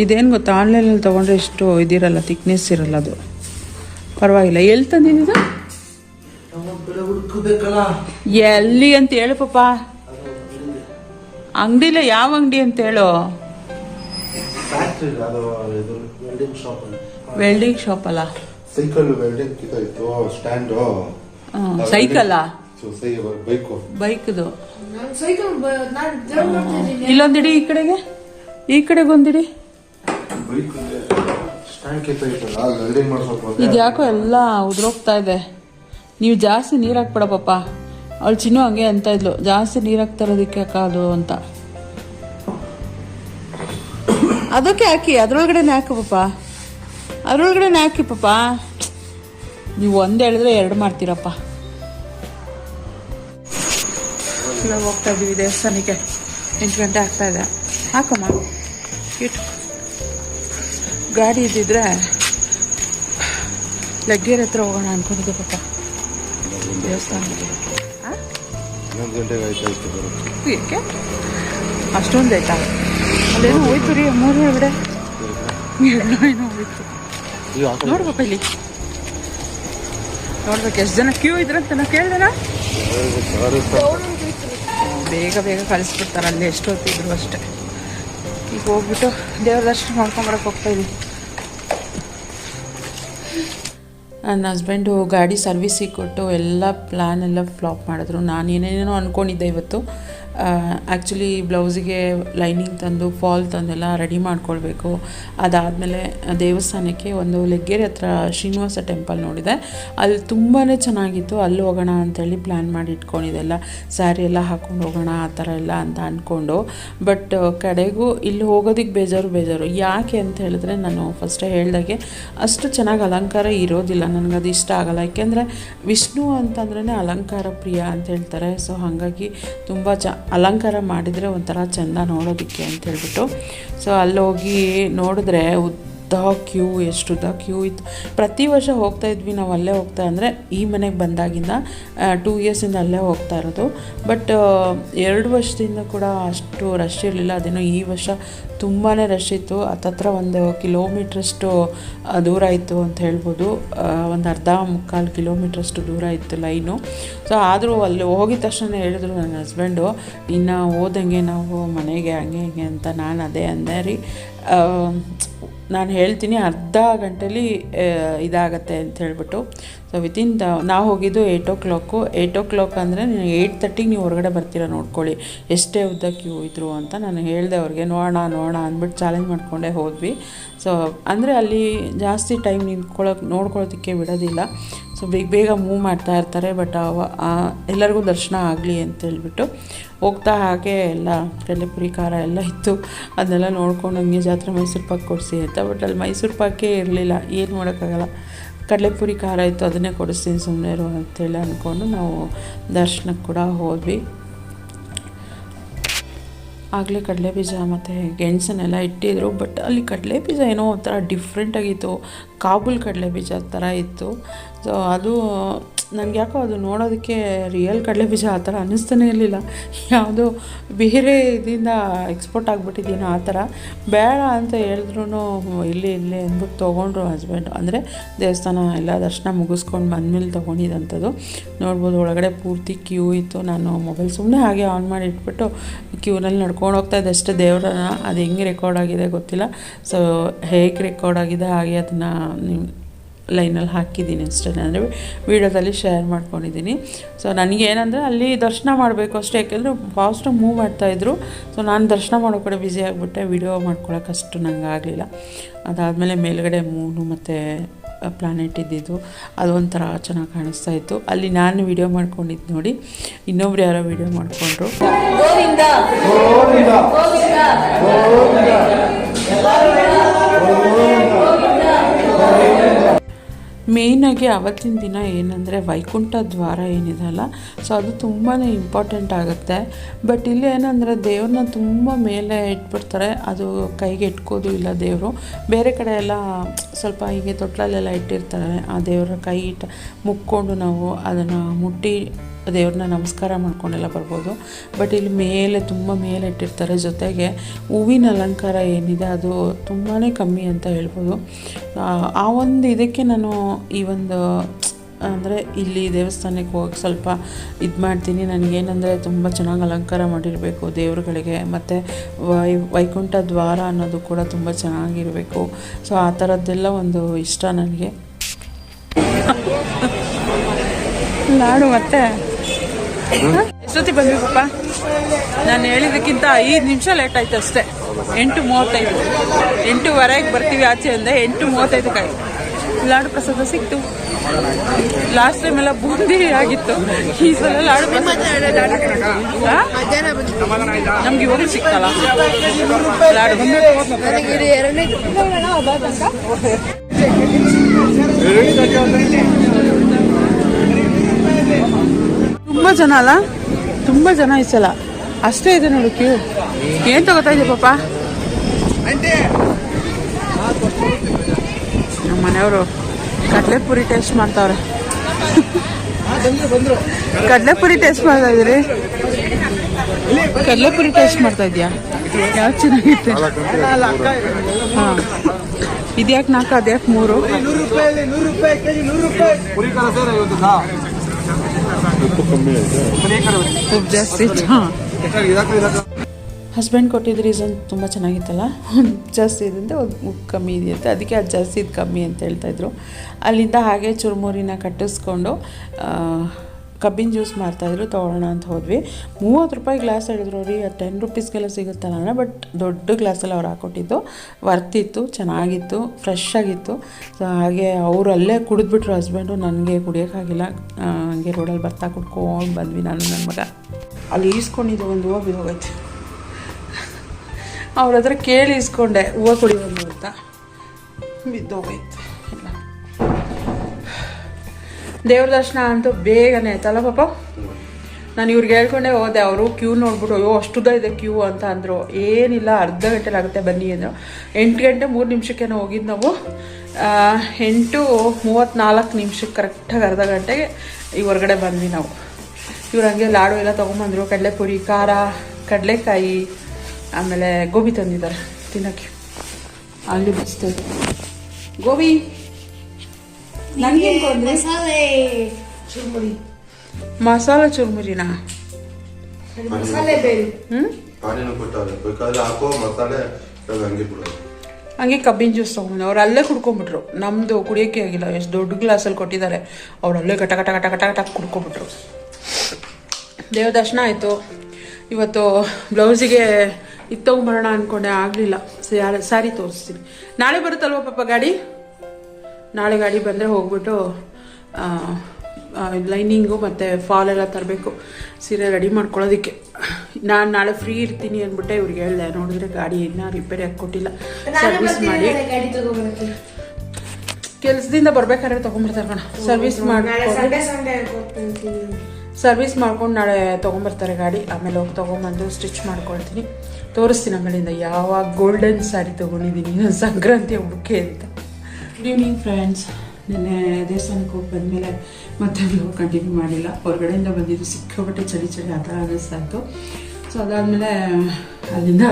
ಇದೇನು ಗೊತ್ತಾ ಆನ್ಲೈನಲ್ಲಿ ತೊಗೊಂಡ್ರೆ ಇಷ್ಟು ಇದಿರಲ್ಲ ತಿಕ್ನೆಸ್ ಇರಲ್ಲ ಅದು. ಪರವಾಗಿಲ್ಲ. ಎಲ್ಲಿ ತಂದಿದ್ದು? ಎಲ್ಲಿ ಅಂತ ಹೇಳು ಪಾಪ ಅಂಗಡಿಲ ಯಾವ ಅಂಗಡಿ ಅಂತ ಹೇಳು? ವೆಲ್ಡಿಂಗ್ ಶಾಪ್ ಅಲ್ಲ. Cycle welding stand stand bike bike ಬೈಕ್ದು. Cycle ಇಲ್ಲೊಂದಿಡಿ ಈ ಕಡೆಗೆ? ಈ ಕಡೆಗೆ ಒಂದಿಡಿ ಬೈಕ್ ಸ್ಟ್ಯಾಂಡ್ ಕಿತ್ತಾಯ್ತಲ್ಲ ವೆಲ್ಡಿಂಗ್ ಮಾಡ್ಸೋಕೆ ಇದು ಯಾಕೋ ಎಲ್ಲ ಉದುರೋಗ್ತಾ ಇದೆ. ನೀವು ಜಾಸ್ತಿ ನೀರು ಹಾಕ್ಬೇಡ ಪಾಪ ಅವಳು ಚಿನ್ನು ಹಂಗೆ ಅಂತ ಇದ್ಲು. ಜಾಸ್ತಿ ನೀರು ಹಾಕ್ತಾ ಇರೋದಕ್ಕೆ ಅದು ಅಂತ. ಅದಕ್ಕೆ ಹಾಕಿ ಅದ್ರೊಳಗಡೆನೆ ಹಾಕು ಪಾಪ. ಅದ್ರೊಳಗಡೆನೆ ಹಾಕಿ ಪಾಪ. ನೀವು ಒಂದು ಹೇಳಿದ್ರೆ ಎರಡು ಮಾಡ್ತೀರಪ್ಪ. ಇವಾಗ ಹೋಗ್ತಾ ಇದ್ದೀವಿ ದೇವಸ್ಥಾನಕ್ಕೆ. ಎಂಟು ಗಂಟೆ ಆಗ್ತಾ ಇದೆ. ಹಾಕಮ್ಮ. ಇಟ್ಟು. ಗಾಡಿ ಇದ್ದಿದ್ರೆ ಲಗ್ಗೇರ್ ಹತ್ರ ಹೋಗೋಣ ಅನ್ಕೊಂಡಿದ್ದೆ ಪಾಪ. ಬರೋದು ಏಕೆ ಅಷ್ಟೊಂದು ಆಯ್ತಾ? ಅಲ್ಲೇನೋ ಹೋಯ್ತು ರೀ ಮೂರು ಒಳಗಡೆ ಏನೋ ಹೋಯ್ತು. ನೋಡ್ಬೇಕು ಇಲ್ಲಿ. ನೋಡ್ಬೇಕು ಎಷ್ಟು ಜನ ಕ್ಯೂ ಇದ್ರಂತ ನಾ. ಕೇಳ್ದೆನಾ ಬೇಗ ಬೇಗ ಕಳಿಸ್ಬಿಡ್ತಾರೆ ಅಲ್ಲಿ ಎಷ್ಟು ಹೊತ್ತಿದ್ರು ಅಷ್ಟೇ. ಈಗ ಹೋಗ್ಬಿಟ್ಟು ದೇವ್ರ ದರ್ಶನ ಮಾಡ್ಕೊಂಬರಕ್ಕೆ ಹೋಗ್ತಾ ಇದೀವಿ ನನ್ನ ಹಸ್ಬೆಂಡು ಗಾಡಿ ಸರ್ವಿಸಿಗೆ ಕೊಟ್ಟು ಎಲ್ಲ ಪ್ಲ್ಯಾನ್ ಎಲ್ಲ ಫ್ಲಾಪ್ ಮಾಡಿದ್ರು. ನಾನು ಏನೇನೇನೋ ಅಂದ್ಕೊಂಡಿದ್ದೆ ಇವತ್ತು. ಆ್ಯಕ್ಚುಲಿ ಬ್ಲೌಸಿಗೆ ಲೈನಿಂಗ್ ತಂದು ಫಾಲ್ ತಂದೆಲ್ಲ ರೆಡಿ ಮಾಡ್ಕೊಳ್ಬೇಕು. ಅದಾದಮೇಲೆ ದೇವಸ್ಥಾನಕ್ಕೆ ಒಂದು ಲೆಗ್ಗೆರೆ ಹತ್ರ ಶ್ರೀನಿವಾಸ ಟೆಂಪಲ್ ನೋಡಿದೆ. ಅಲ್ಲಿ ತುಂಬಾ ಚೆನ್ನಾಗಿತ್ತು. ಅಲ್ಲಿ ಹೋಗೋಣ ಅಂತೇಳಿ ಪ್ಲ್ಯಾನ್ ಮಾಡಿ ಇಟ್ಕೊಂಡಿದ್ದೆಲ್ಲ ಸ್ಯಾರಿ ಎಲ್ಲ ಹಾಕ್ಕೊಂಡು ಹೋಗೋಣ, ಆ ಥರ ಎಲ್ಲ ಅಂತ ಅಂದ್ಕೊಂಡು ಬಟ್ ಕಡೆಗೂ ಇಲ್ಲಿ ಹೋಗೋದಕ್ಕೆ ಬೇಜಾರು ಬೇಜಾರು. ಯಾಕೆ ಅಂತ ಹೇಳಿದ್ರೆ ನಾನು ಫಸ್ಟೇ ಹೇಳ್ದಾಗೆ ಅಷ್ಟು ಚೆನ್ನಾಗಿ ಅಲಂಕಾರ ಇರೋದಿಲ್ಲ. ನನಗೆ ಅದು ಇಷ್ಟ ಆಗಲ್ಲ. ಯಾಕೆಂದರೆ ವಿಷ್ಣು ಅಂತಂದ್ರೇ ಅಲಂಕಾರ ಪ್ರಿಯ ಅಂತ ಹೇಳ್ತಾರೆ. ಸೊ ಹಾಗಾಗಿ ತುಂಬ ಚ ಅಲಂಕಾರ ಮಾಡಿದರೆ ಒಂಥರ ಚೆಂದ ನೋಡೋದಕ್ಕೆ ಅಂತ ಹೇಳ್ಬಿಟ್ಟು. ಸೊ ಅಲ್ಲೋಗಿ ನೋಡಿದ್ರೆ ಉದ್ದ ಕ್ಯೂ ಎಷ್ಟು ಉದ್ದ ಕ್ಯೂ ಇತ್ತು ಪ್ರತಿ ವರ್ಷ ಹೋಗ್ತಾ ಇದ್ವಿ, ನಾವು ಅಲ್ಲೇ ಹೋಗ್ತಾ ಅಂದರೆ ಈ ಮನೆಗೆ ಬಂದಾಗಿಂದ ಟೂ ಇಯರ್ಸಿಂದ ಅಲ್ಲೇ ಹೋಗ್ತಾ ಇರೋದು. ಬಟ್ ಎರಡು ವರ್ಷದಿಂದ ಕೂಡ ಅಷ್ಟು ರಶ್ ಇರಲಿಲ್ಲ. ಅದೇನೋ ಈ ವರ್ಷ ತುಂಬಾ ರಶ್ ಇತ್ತು. ಹತ್ತತ್ರ ಒಂದು ಕಿಲೋಮೀಟ್ರಷ್ಟು ದೂರ ಇತ್ತು ಅಂತ ಹೇಳ್ಬೋದು. ಒಂದು ಅರ್ಧ ಮುಕ್ಕಾಲು ಕಿಲೋಮೀಟ್ರಷ್ಟು ದೂರ ಇತ್ತು ಲೈನು. ಸೊ ಆದರೂ ಅಲ್ಲಿ ಹೋಗಿದ ತಕ್ಷಣ ಹೇಳಿದ್ರು ನನ್ನ ಹಸ್ಬೆಂಡು ಇನ್ನು ಹೋದಂಗೆ ನಾವು ಮನೆಗೆ ಹಂಗೆ ಹಿಂಗೆ ಅಂತ ನಾನು ಅದೇ ಅಂದೆ ರೀ. ನಾನು ಹೇಳ್ತೀನಿ ಅರ್ಧ ಗಂಟೆಲಿ ಇದಾಗತ್ತೆ ಅಂತ ಹೇಳ್ಬಿಟ್ಟು. ಸೊ ವಿತಿನ್ ದ ನಾವು ಹೋಗಿದ್ದು eight o'clock eight o'clock ಅಂದರೆ ನೀವು ಏಯ್ಟ್ ತರ್ಟಿಗೆ ನೀವು ಹೊರಗಡೆ ಬರ್ತೀರಾ ನೋಡ್ಕೊಳ್ಳಿ. ಎಷ್ಟೇ ಉದ್ದಕ್ಕೆ ಕ್ಯೂ ಇದ್ರು ಅಂತ ನಾನು ಹೇಳಿದೆ ಅವ್ರಿಗೆ, ನೋಡೋಣ ನೋಡೋಣ ಅಂದ್ಬಿಟ್ಟು ಚಾಲೆಂಜ್ ಮಾಡಿಕೊಂಡೇ ಹೋದ್ವಿ. ಸೊ ಅಂದರೆ ಅಲ್ಲಿ ಜಾಸ್ತಿ ಟೈಮ್ ನಿಂತ್ಕೊಳ್ಳೋಕೆ ನೋಡ್ಕೊಳ್ಳೋದಕ್ಕೆ ಬಿಡೋದಿಲ್ಲ. ಸೊ ಬೇಗ ಬೇಗ ಮೂವ್ ಮಾಡ್ತಾ ಇರ್ತಾರೆ ಬಟ್ ಅವ ಎಲ್ಲರಿಗೂ ದರ್ಶನ ಆಗಲಿ ಅಂತ ಹೇಳ್ಬಿಟ್ಟು. ಹೋಗ್ತಾ ಹಾಗೆ ಎಲ್ಲ ಕಡಲೆಪುರಿ ಖಾರ ಎಲ್ಲ ಇತ್ತು. ಅದನ್ನೆಲ್ಲ ನೋಡ್ಕೊಂಡು ಹಂಗೆ ಜಾತ್ರೆ ಮೈಸೂರು ಪಾಕ್ ಕೊಡಿಸಿ ಅಂತ ಬಟ್ ಅಲ್ಲಿ ಮೈಸೂರು ಪಾಕೇ ಇರಲಿಲ್ಲ. ಏನು ಮಾಡೋಕ್ಕಾಗಲ್ಲ. ಕಡಲೆಪುರಿ, ಖಾರ ಇತ್ತು, ಅದನ್ನೇ ಕೊಡಿಸ್ತೀನಿ ಸುಮ್ಮನೆ ಇರು ಅಂತೇಳಿ ಅಂದ್ಕೊಂಡು ನಾವು ದರ್ಶನಕ್ಕೆ ಕೂಡ ಹೋದ್ವಿ. ಆಗಲೇ ಕಡಲೆ ಬೀಜ ಮತ್ತು ಗೆಣಸನ್ನೆಲ್ಲ ಇಟ್ಟಿದ್ರು ಬಟ್ ಅಲ್ಲಿ ಕಡಲೆ ಬೀಜ ಏನೋ ಒಂಥರ ಡಿಫ್ರೆಂಟಾಗಿತ್ತು ಕಾಬೂಲ್ ಕಡಲೆ ಬೀಜ ಥರ ಇತ್ತು. ಸೊ ಅದು ನನಗೆ ಯಾಕೋ ಅದು ನೋಡೋದಕ್ಕೆ ರಿಯಲ್ ಕಡಲೆ ಬೀಜ ಆ ಥರ ಅನ್ನಿಸ್ತಾನೆ ಇರಲಿಲ್ಲ. ಯಾವುದೋ ಬೇರೆ ಇದರಿಂದ ಎಕ್ಸ್ಪೋರ್ಟ್ ಆಗಿಬಿಟ್ಟಿದ್ದೀನೋ ಆ ಥರ. ಬೇಡ ಅಂತ ಹೇಳಿದ್ರು ಇಲ್ಲಿ ಇಲ್ಲಿ ಅಂದ್ಬಿಟ್ಟು ತೊಗೊಂಡ್ರು ಹಸ್ಬೆಂಡು ಅಂದರೆ ದೇವಸ್ಥಾನ ಎಲ್ಲ ದರ್ಶನ ಮುಗಿಸ್ಕೊಂಡು ಬಂದಮೇಲೆ ತೊಗೊಂಡಿದ್ದಂಥದ್ದು ನೋಡ್ಬೋದು ಒಳಗಡೆ ಪೂರ್ತಿ ಕ್ಯೂ ಇತ್ತು. ನಾನು ಮೊಬೈಲ್ ಸುಮ್ಮನೆ ಹಾಗೆ ಆನ್ ಮಾಡಿ ಇಟ್ಬಿಟ್ಟು ಕ್ಯೂನಲ್ಲಿ ನಡ್ಕೊಂಡು ಹೋಗ್ತಾ ಇದ್ದೆ. ಅಷ್ಟೇ ದೇವರನ್ನ. ಅದು ಹೆಂಗೆ ರೆಕಾರ್ಡ್ ಆಗಿದೆ ಗೊತ್ತಿಲ್ಲ. ಸೊ ಹೇಗೆ ರೆಕಾರ್ಡ್ ಆಗಿದೆ ಹಾಗೆ ಅದನ್ನು ಲೈನಲ್ಲಿ ಹಾಕಿದ್ದೀನಿ ಅಷ್ಟೇ ಅಂದರೆ ವೀಡಿಯೋದಲ್ಲಿ ಶೇರ್ ಮಾಡ್ಕೊಂಡಿದ್ದೀನಿ. ಸೊ ನನಗೇನಂದರೆ ಅಲ್ಲಿ ದರ್ಶನ ಮಾಡಬೇಕು ಅಷ್ಟೇ. ಯಾಕೆಂದರೆ ಫಾಸ್ಟಾಗಿ ಮೂವ್ ಮಾಡ್ತಾಯಿದ್ರು ಸೊ ನಾನು ದರ್ಶನ ಮಾಡೋ ಕಡೆ ಬ್ಯುಸಿ ಆಗಿಬಿಟ್ಟೆ. ವೀಡಿಯೋ ಮಾಡ್ಕೊಳಕ್ಕೆ ಅಷ್ಟು ನಂಗೆ ಆಗಲಿಲ್ಲ. ಅದಾದಮೇಲೆ ಮೇಲುಗಡೆ ಮೂನು ಮತ್ತು ಪ್ಲಾನೆಟ್ ಇದ್ದಿದ್ದು. ಅದು ಒಂಥರ ಚೆನ್ನಾಗಿ ಕಾಣಿಸ್ತಾ ಇತ್ತು. ಅಲ್ಲಿ ನಾನು ವಿಡಿಯೋ ಮಾಡ್ಕೊಂಡಿದ್ದು ನೋಡಿ ಇನ್ನೊಬ್ರು ಯಾರೋ ವಿಡಿಯೋ ಮಾಡಿಕೊಂಡ್ರು. ಮೇಯ್ನಾಗಿ ಅವತ್ತಿನ ದಿನ ಏನಂದರೆ ವೈಕುಂಠ ದ್ವಾರ ಏನಿದೆಯಲ್ಲ ಸೊ ಅದು ತುಂಬಾ ಇಂಪಾರ್ಟೆಂಟ್ ಆಗುತ್ತೆ. ಬಟ್ ಇಲ್ಲಿ ಏನಂದರೆ ದೇವ್ರನ್ನ ತುಂಬ ಮೇಲೆ ಇಟ್ಬಿಡ್ತಾರೆ. ಅದು ಕೈಗೆ ಇಟ್ಕೋದು ಇಲ್ಲ ದೇವರು. ಬೇರೆ ಕಡೆ ಎಲ್ಲ ಸ್ವಲ್ಪ ಹೀಗೆ ತೊಟ್ಲಲ್ಲೆಲ್ಲ ಇಟ್ಟಿರ್ತಾರೆ. ಆ ದೇವರ ಕೈ ಇಟ್ಟು ಮುಕ್ಕೊಂಡು ನಾವು ಅದನ್ನು ಮುಟ್ಟಿ ದೇವ್ರನ್ನ ನಮಸ್ಕಾರ ಮಾಡ್ಕೊಂಡೆಲ್ಲ ಬರ್ಬೋದು. ಬಟ್ ಇಲ್ಲಿ ಮೇಲೆ ತುಂಬ ಮೇಲೆ ಇಟ್ಟಿರ್ತಾರೆ. ಜೊತೆಗೆ ಹೂವಿನ ಅಲಂಕಾರ ಏನಿದೆ ಅದು ತುಂಬಾ ಕಮ್ಮಿ ಅಂತ ಹೇಳ್ಬೋದು. ಆ- ಒಂದು ಇದಕ್ಕೆ ನಾನು ಈ ಒಂದು, ಅಂದರೆ ಇಲ್ಲಿ ದೇವಸ್ಥಾನಕ್ಕೆ ಹೋಗಿ ಸ್ವಲ್ಪ ಇದು ಮಾಡ್ತೀನಿ. ನನಗೇನಂದರೆ ತುಂಬ ಚೆನ್ನಾಗಿ ಅಲಂಕಾರ ಮಾಡಿರಬೇಕು ದೇವರುಗಳಿಗೆ. ಮತ್ತು ವೈ, ವೈಕುಂಠ ದ್ವಾರ ಅನ್ನೋದು ಕೂಡ ತುಂಬ ಚೆನ್ನಾಗಿರಬೇಕು. ಸೊ ಆ ಥರದ್ದೆಲ್ಲ ಒಂದು ಇಷ್ಟ ನನಗೆ. ಲಾಡು ಮತ್ತೆ? ಎಷ್ಟೊತ್ತಿ ಬಂದ್ವಿ ಪಾಪ ನಾನು ಹೇಳಿದಕ್ಕಿಂತ ಐದು ನಿಮಿಷ ಲೇಟ್ ಆಯ್ತು ಅಷ್ಟೇ. ಎಂಟು ಮೂವತ್ತೈದು. ಎಂಟೂವರೆಗೆ ಬರ್ತೀವಿ ಆಚೆ ಅಂದೆ ಎಂಟು ಮೂವತ್ತೈದು ಕಾಯಿ ಲಾಡು ಪ್ರಸಾದ ಸಿಕ್ತು. ಲಾಸ್ಟ್ ಟೈಮ್ ಎಲ್ಲ ಬೂಂದಿ ಆಗಿತ್ತು. ಈ ಸಲ ಲಾಡು? ನಮ್ಗೆ ಇವಾಗ ಸಿಕ್ತಲ್ಲ. ಲಾಡು ತುಂಬ ಜನ ಅಲ್ಲ? ತುಂಬ ಜನ ಈ ಸಲ. ಅಷ್ಟೇ ಇದೆ ನೋಡು ಕ್ಯೂ ಏನು ತಗೋತಾ ಇದೆ ಪಾಪ? ನಮ್ಮ ಮನೆಯವರು ಕಡಲೆಪುರಿ ಟೇಸ್ಟ್ ಮಾಡ್ತಾವ್ರೆ. ಕಡಲೆ ಪುರಿ ಟೇಸ್ಟ್ ಮಾಡ್ತಾ ಇದ್ದೀರಿ? ಕಡಲೆಪುರಿ ಟೇಸ್ಟ್ ಮಾಡ್ತಾ ಇದೆಯಾ ಯಾವ ಚೆನ್ನಾಗಿತ್ತು? ಹಾಂ. ಇದ್ಯಾಕೆ ನಾಲ್ಕು ಅದ್ಯಾಕೆ ಮೂರು? ಉಪ್ಪು ಕಮ್ಮಿ ಆಯ್ತಾ ಉಪ್ಪು ಜಾಸ್ತಿ ಹಾಂ ಹಸ್ಬೆಂಡ್ ಕೊಟ್ಟಿದ್ದ ರೀಸನ್ ತುಂಬ ಚೆನ್ನಾಗಿತ್ತಲ್ಲ? ಒಂದು ಜಾಸ್ತಿ ಇದಂತೆ ಒಂದು ಉಪ್ಪು ಕಮ್ಮಿ ಇದೆಯಂತೆ ಅದಕ್ಕೆ ಅದು ಜಾಸ್ತಿ ಇದು ಕಮ್ಮಿ ಅಂತ ಹೇಳ್ತಾಯಿದ್ರು ಅಲ್ಲಿಂದ ಹಾಗೆ ಚುರುಮುರಿನ ಕಟ್ಟಿಸ್ಕೊಂಡು ಆ, ಕಬ್ಬಿನ ಜ್ಯೂಸ್ ಮಾಡ್ತಾಯಿದ್ರು ತೊಗೊಳ್ಳೋಣ ಅಂತ ಹೋದ್ವಿ. ಮೂವತ್ತು ರೂಪಾಯಿ ಗ್ಲಾಸ್ ಹೇಳಿದ್ರು ರೀ ಅದು ಟೆನ್ ರುಪೀಸ್ಗೆಲ್ಲ ಸಿಗುತ್ತಲ್ಲ ಬಟ್ ದೊಡ್ಡ ಗ್ಲಾಸಲ್ಲಿ ಅವ್ರು ಹಾಕ್ಕೊಟ್ಟಿದ್ದು ವರ್ತಿತ್ತು, ಚೆನ್ನಾಗಿತ್ತು ಫ್ರೆಶ್ ಆಗಿತ್ತು. ಸೊ ಹಾಗೆ ಅವರು ಅಲ್ಲೇ ಕುಡಿದ್ಬಿಟ್ರು ಹಸ್ಬೆಂಡು ನನಗೆ ಕುಡಿಯೋಕ್ಕಾಗಿಲ್ಲ. ಹಂಗೆ ರೋಡಲ್ಲಿ ಬರ್ತಾ ಕುಡ್ಕೊಂಡು ಬಂದ್ವಿ ನಾನು ನನ್ನ ಮಗ. ಅಲ್ಲಿ ಈಸ್ಕೊಂಡಿದ್ದು ಒಂದು ಹೂವು ಬಿದ್ದೋಗೈತೆ. ಅವ್ರ ಹತ್ರ ಕೇಳಿ ಇಸ್ಕೊಂಡೆ ಹೂವು ಕುಡಿಯೋದು ಅಂತ. ಬಿದ್ದೋಗೈತೆ. ದೇವ್ರ ದರ್ಶನ ಅಂತೂ ಬೇಗನೆ. ಆಯ್ತಲ್ಲ ಪಾಪ. ನಾನು ಇವ್ರಿಗೆ ಹೇಳ್ಕೊಂಡೆ ಹೋದೆ, ಅವರು ಕ್ಯೂ ನೋಡ್ಬಿಟ್ಟು, ಅಯ್ಯೋ ಅಷ್ಟುದ ಇದೆ ಕ್ಯೂ ಅಂತ ಅಂದರು. ಏನಿಲ್ಲ, ಅರ್ಧ ಗಂಟೆಲಾಗುತ್ತೆ ಬನ್ನಿ ಅಂದರು. ಎಂಟು ಗಂಟೆ ಮೂರು ನಿಮಿಷಕ್ಕೇನೋ ಹೋಗಿದ್ದು ನಾವು. ಎಂಟು ಮೂವತ್ತ್ನಾಲ್ಕು ನಿಮಿಷಕ್ಕೆ ಕರೆಕ್ಟಾಗಿ ಅರ್ಧ ಗಂಟೆಗೆ ಈ ಹೊರಗಡೆ ಬಂದ್ವಿ ನಾವು. ಇವ್ರು ಹಂಗೆ ಲಾಡು ಎಲ್ಲ ತೊಗೊಂಬಂದರು. ಕಡಲೆಪುರಿ, ಖಾರ, ಕಡಲೆಕಾಯಿ, ಆಮೇಲೆ ಗೋಬಿ ತಂದಿದ್ದಾರೆ ತಿನ್ನೋಕ್ಕೆ. ಅಲ್ಲಿ ಬಿಸ್ತಾರೆ ಗೋಬಿ! ನನಗೆ ಮಸಾಲೆ ಚುರುಮುರಿ. ಮಸಾಲ ಚುರುಮುರಿನಾ? ಮಸಾಲೆ ಬೇರೆ ಹ್ಞೂ ಪಾನಿನೂ ಕೊಟ್ಟವ್ರೆ ಬೇಕಾದ್ರೆ ಹಾಕೋ ಮಸಾಲೆ ಅದು ಹಂಗೆ ಬಿಡೋದು ಹಂಗೆ ಕಬ್ಬಿನ ಜ್ಯೂಸ್ ತೊಗೊಂಡು ಅವ್ರು ಅಲ್ಲೇ ಕುಡ್ಕೊಂಬಿಟ್ರು. ನಮ್ಮದು ಕುಡಿಯೋಕ್ಕೆ ಆಗಿಲ್ಲ. ಎಷ್ಟು ದೊಡ್ಡ ಗ್ಲಾಸಲ್ಲಿ ಕೊಟ್ಟಿದ್ದಾರೆ. ಅವ್ರು ಅಲ್ಲೇ ಕಟ ಗಟ ಗಟ ಕಟ ಕಟ ಕುಡ್ಕೊಂಬಿಟ್ರು. ದೇವ ದರ್ಶನ ಆಯಿತು. ಇವತ್ತು ಬ್ಲೌಸಿಗೆ ಇದು ತೊಗೊಂಬರೋಣ ಅಂದ್ಕೊಂಡೆ ಆಗಲಿಲ್ಲ ಸರಿ ಸ್ಯಾರಿ ತೋರಿಸ್ತೀನಿ. ನಾಳೆ ಬರುತ್ತಲ್ವ ಪಾಪ ಗಾಡಿ? ನಾಳೆ ಗಾಡಿ ಬಂದರೆ ಹೋಗ್ಬಿಟ್ಟು ಲೈನಿಂಗು ಮತ್ತು ಫಾಲ್ ಎಲ್ಲ ತರಬೇಕು. ಸೀರೆ ರೆಡಿ ಮಾಡ್ಕೊಳ್ಳೋದಕ್ಕೆ. ನಾನು ನಾಳೆ ಫ್ರೀ ಇರ್ತೀನಿ ಅಂದ್ಬಿಟ್ಟೆ ಇವ್ರಿಗೆ ಹೇಳಿದೆ ನೋಡಿದ್ರೆ ಗಾಡಿ ಇನ್ನೂ ರಿಪೇರಿ ಆಗಿ ಕೊಟ್ಟಿಲ್ಲ. ಸರ್ವಿಸ್ ಮಾಡಿ. ಕೆಲಸದಿಂದ ಬರ್ಬೇಕಾದ್ರೆ ತೊಗೊಂಬರ್ತಾರೆ ಕಣ. ಸರ್ವಿಸ್ ಮಾಡಿ ಸರ್ವಿಸ್ ಮಾಡ್ಕೊಂಡು ನಾಳೆ ತೊಗೊಂಬರ್ತಾರೆ ಗಾಡಿ. ಆಮೇಲೆ ಹೋಗಿ ತೊಗೊಂಬಂದು ಸ್ಟಿಚ್ ಮಾಡ್ಕೊಳ್ತೀನಿ. ತೋರಿಸ್ತೀನಿ ಆಮೇಲಿಂದ ಯಾವಾಗ ಗೋಲ್ಡನ್ ಸ್ಯಾರಿ ತೊಗೊಂಡಿದ್ದೀನಿ ನಾನು ಸಂಕ್ರಾಂತಿ ಹಬ್ಬಕ್ಕೆ ಅಂತ. ಗುಡ್ ಈವ್ನಿಂಗ್ ಫ್ರೆಂಡ್ಸ್ ನಿನ್ನೆ ದೇವಸ್ಥಾನಕ್ಕೆ ಹೋಗಿ ಬಂದಮೇಲೆ ಮತ್ತೆ ವ್ಲಾಗ್ ಕಂಟಿನ್ಯೂ ಮಾಡಿಲ್ಲ. ಹೊರಗಡೆಯಿಂದ ಬಂದಿದ್ದು ಸಿಕ್ಕಾಪಟ್ಟೆ ಚಳಿ ಚಳಿ ಆ ಥರ ಅನ್ನಿಸ್ತಾ ಸೊ ಅದಾದಮೇಲೆ, ಅಲ್ಲಿಂದ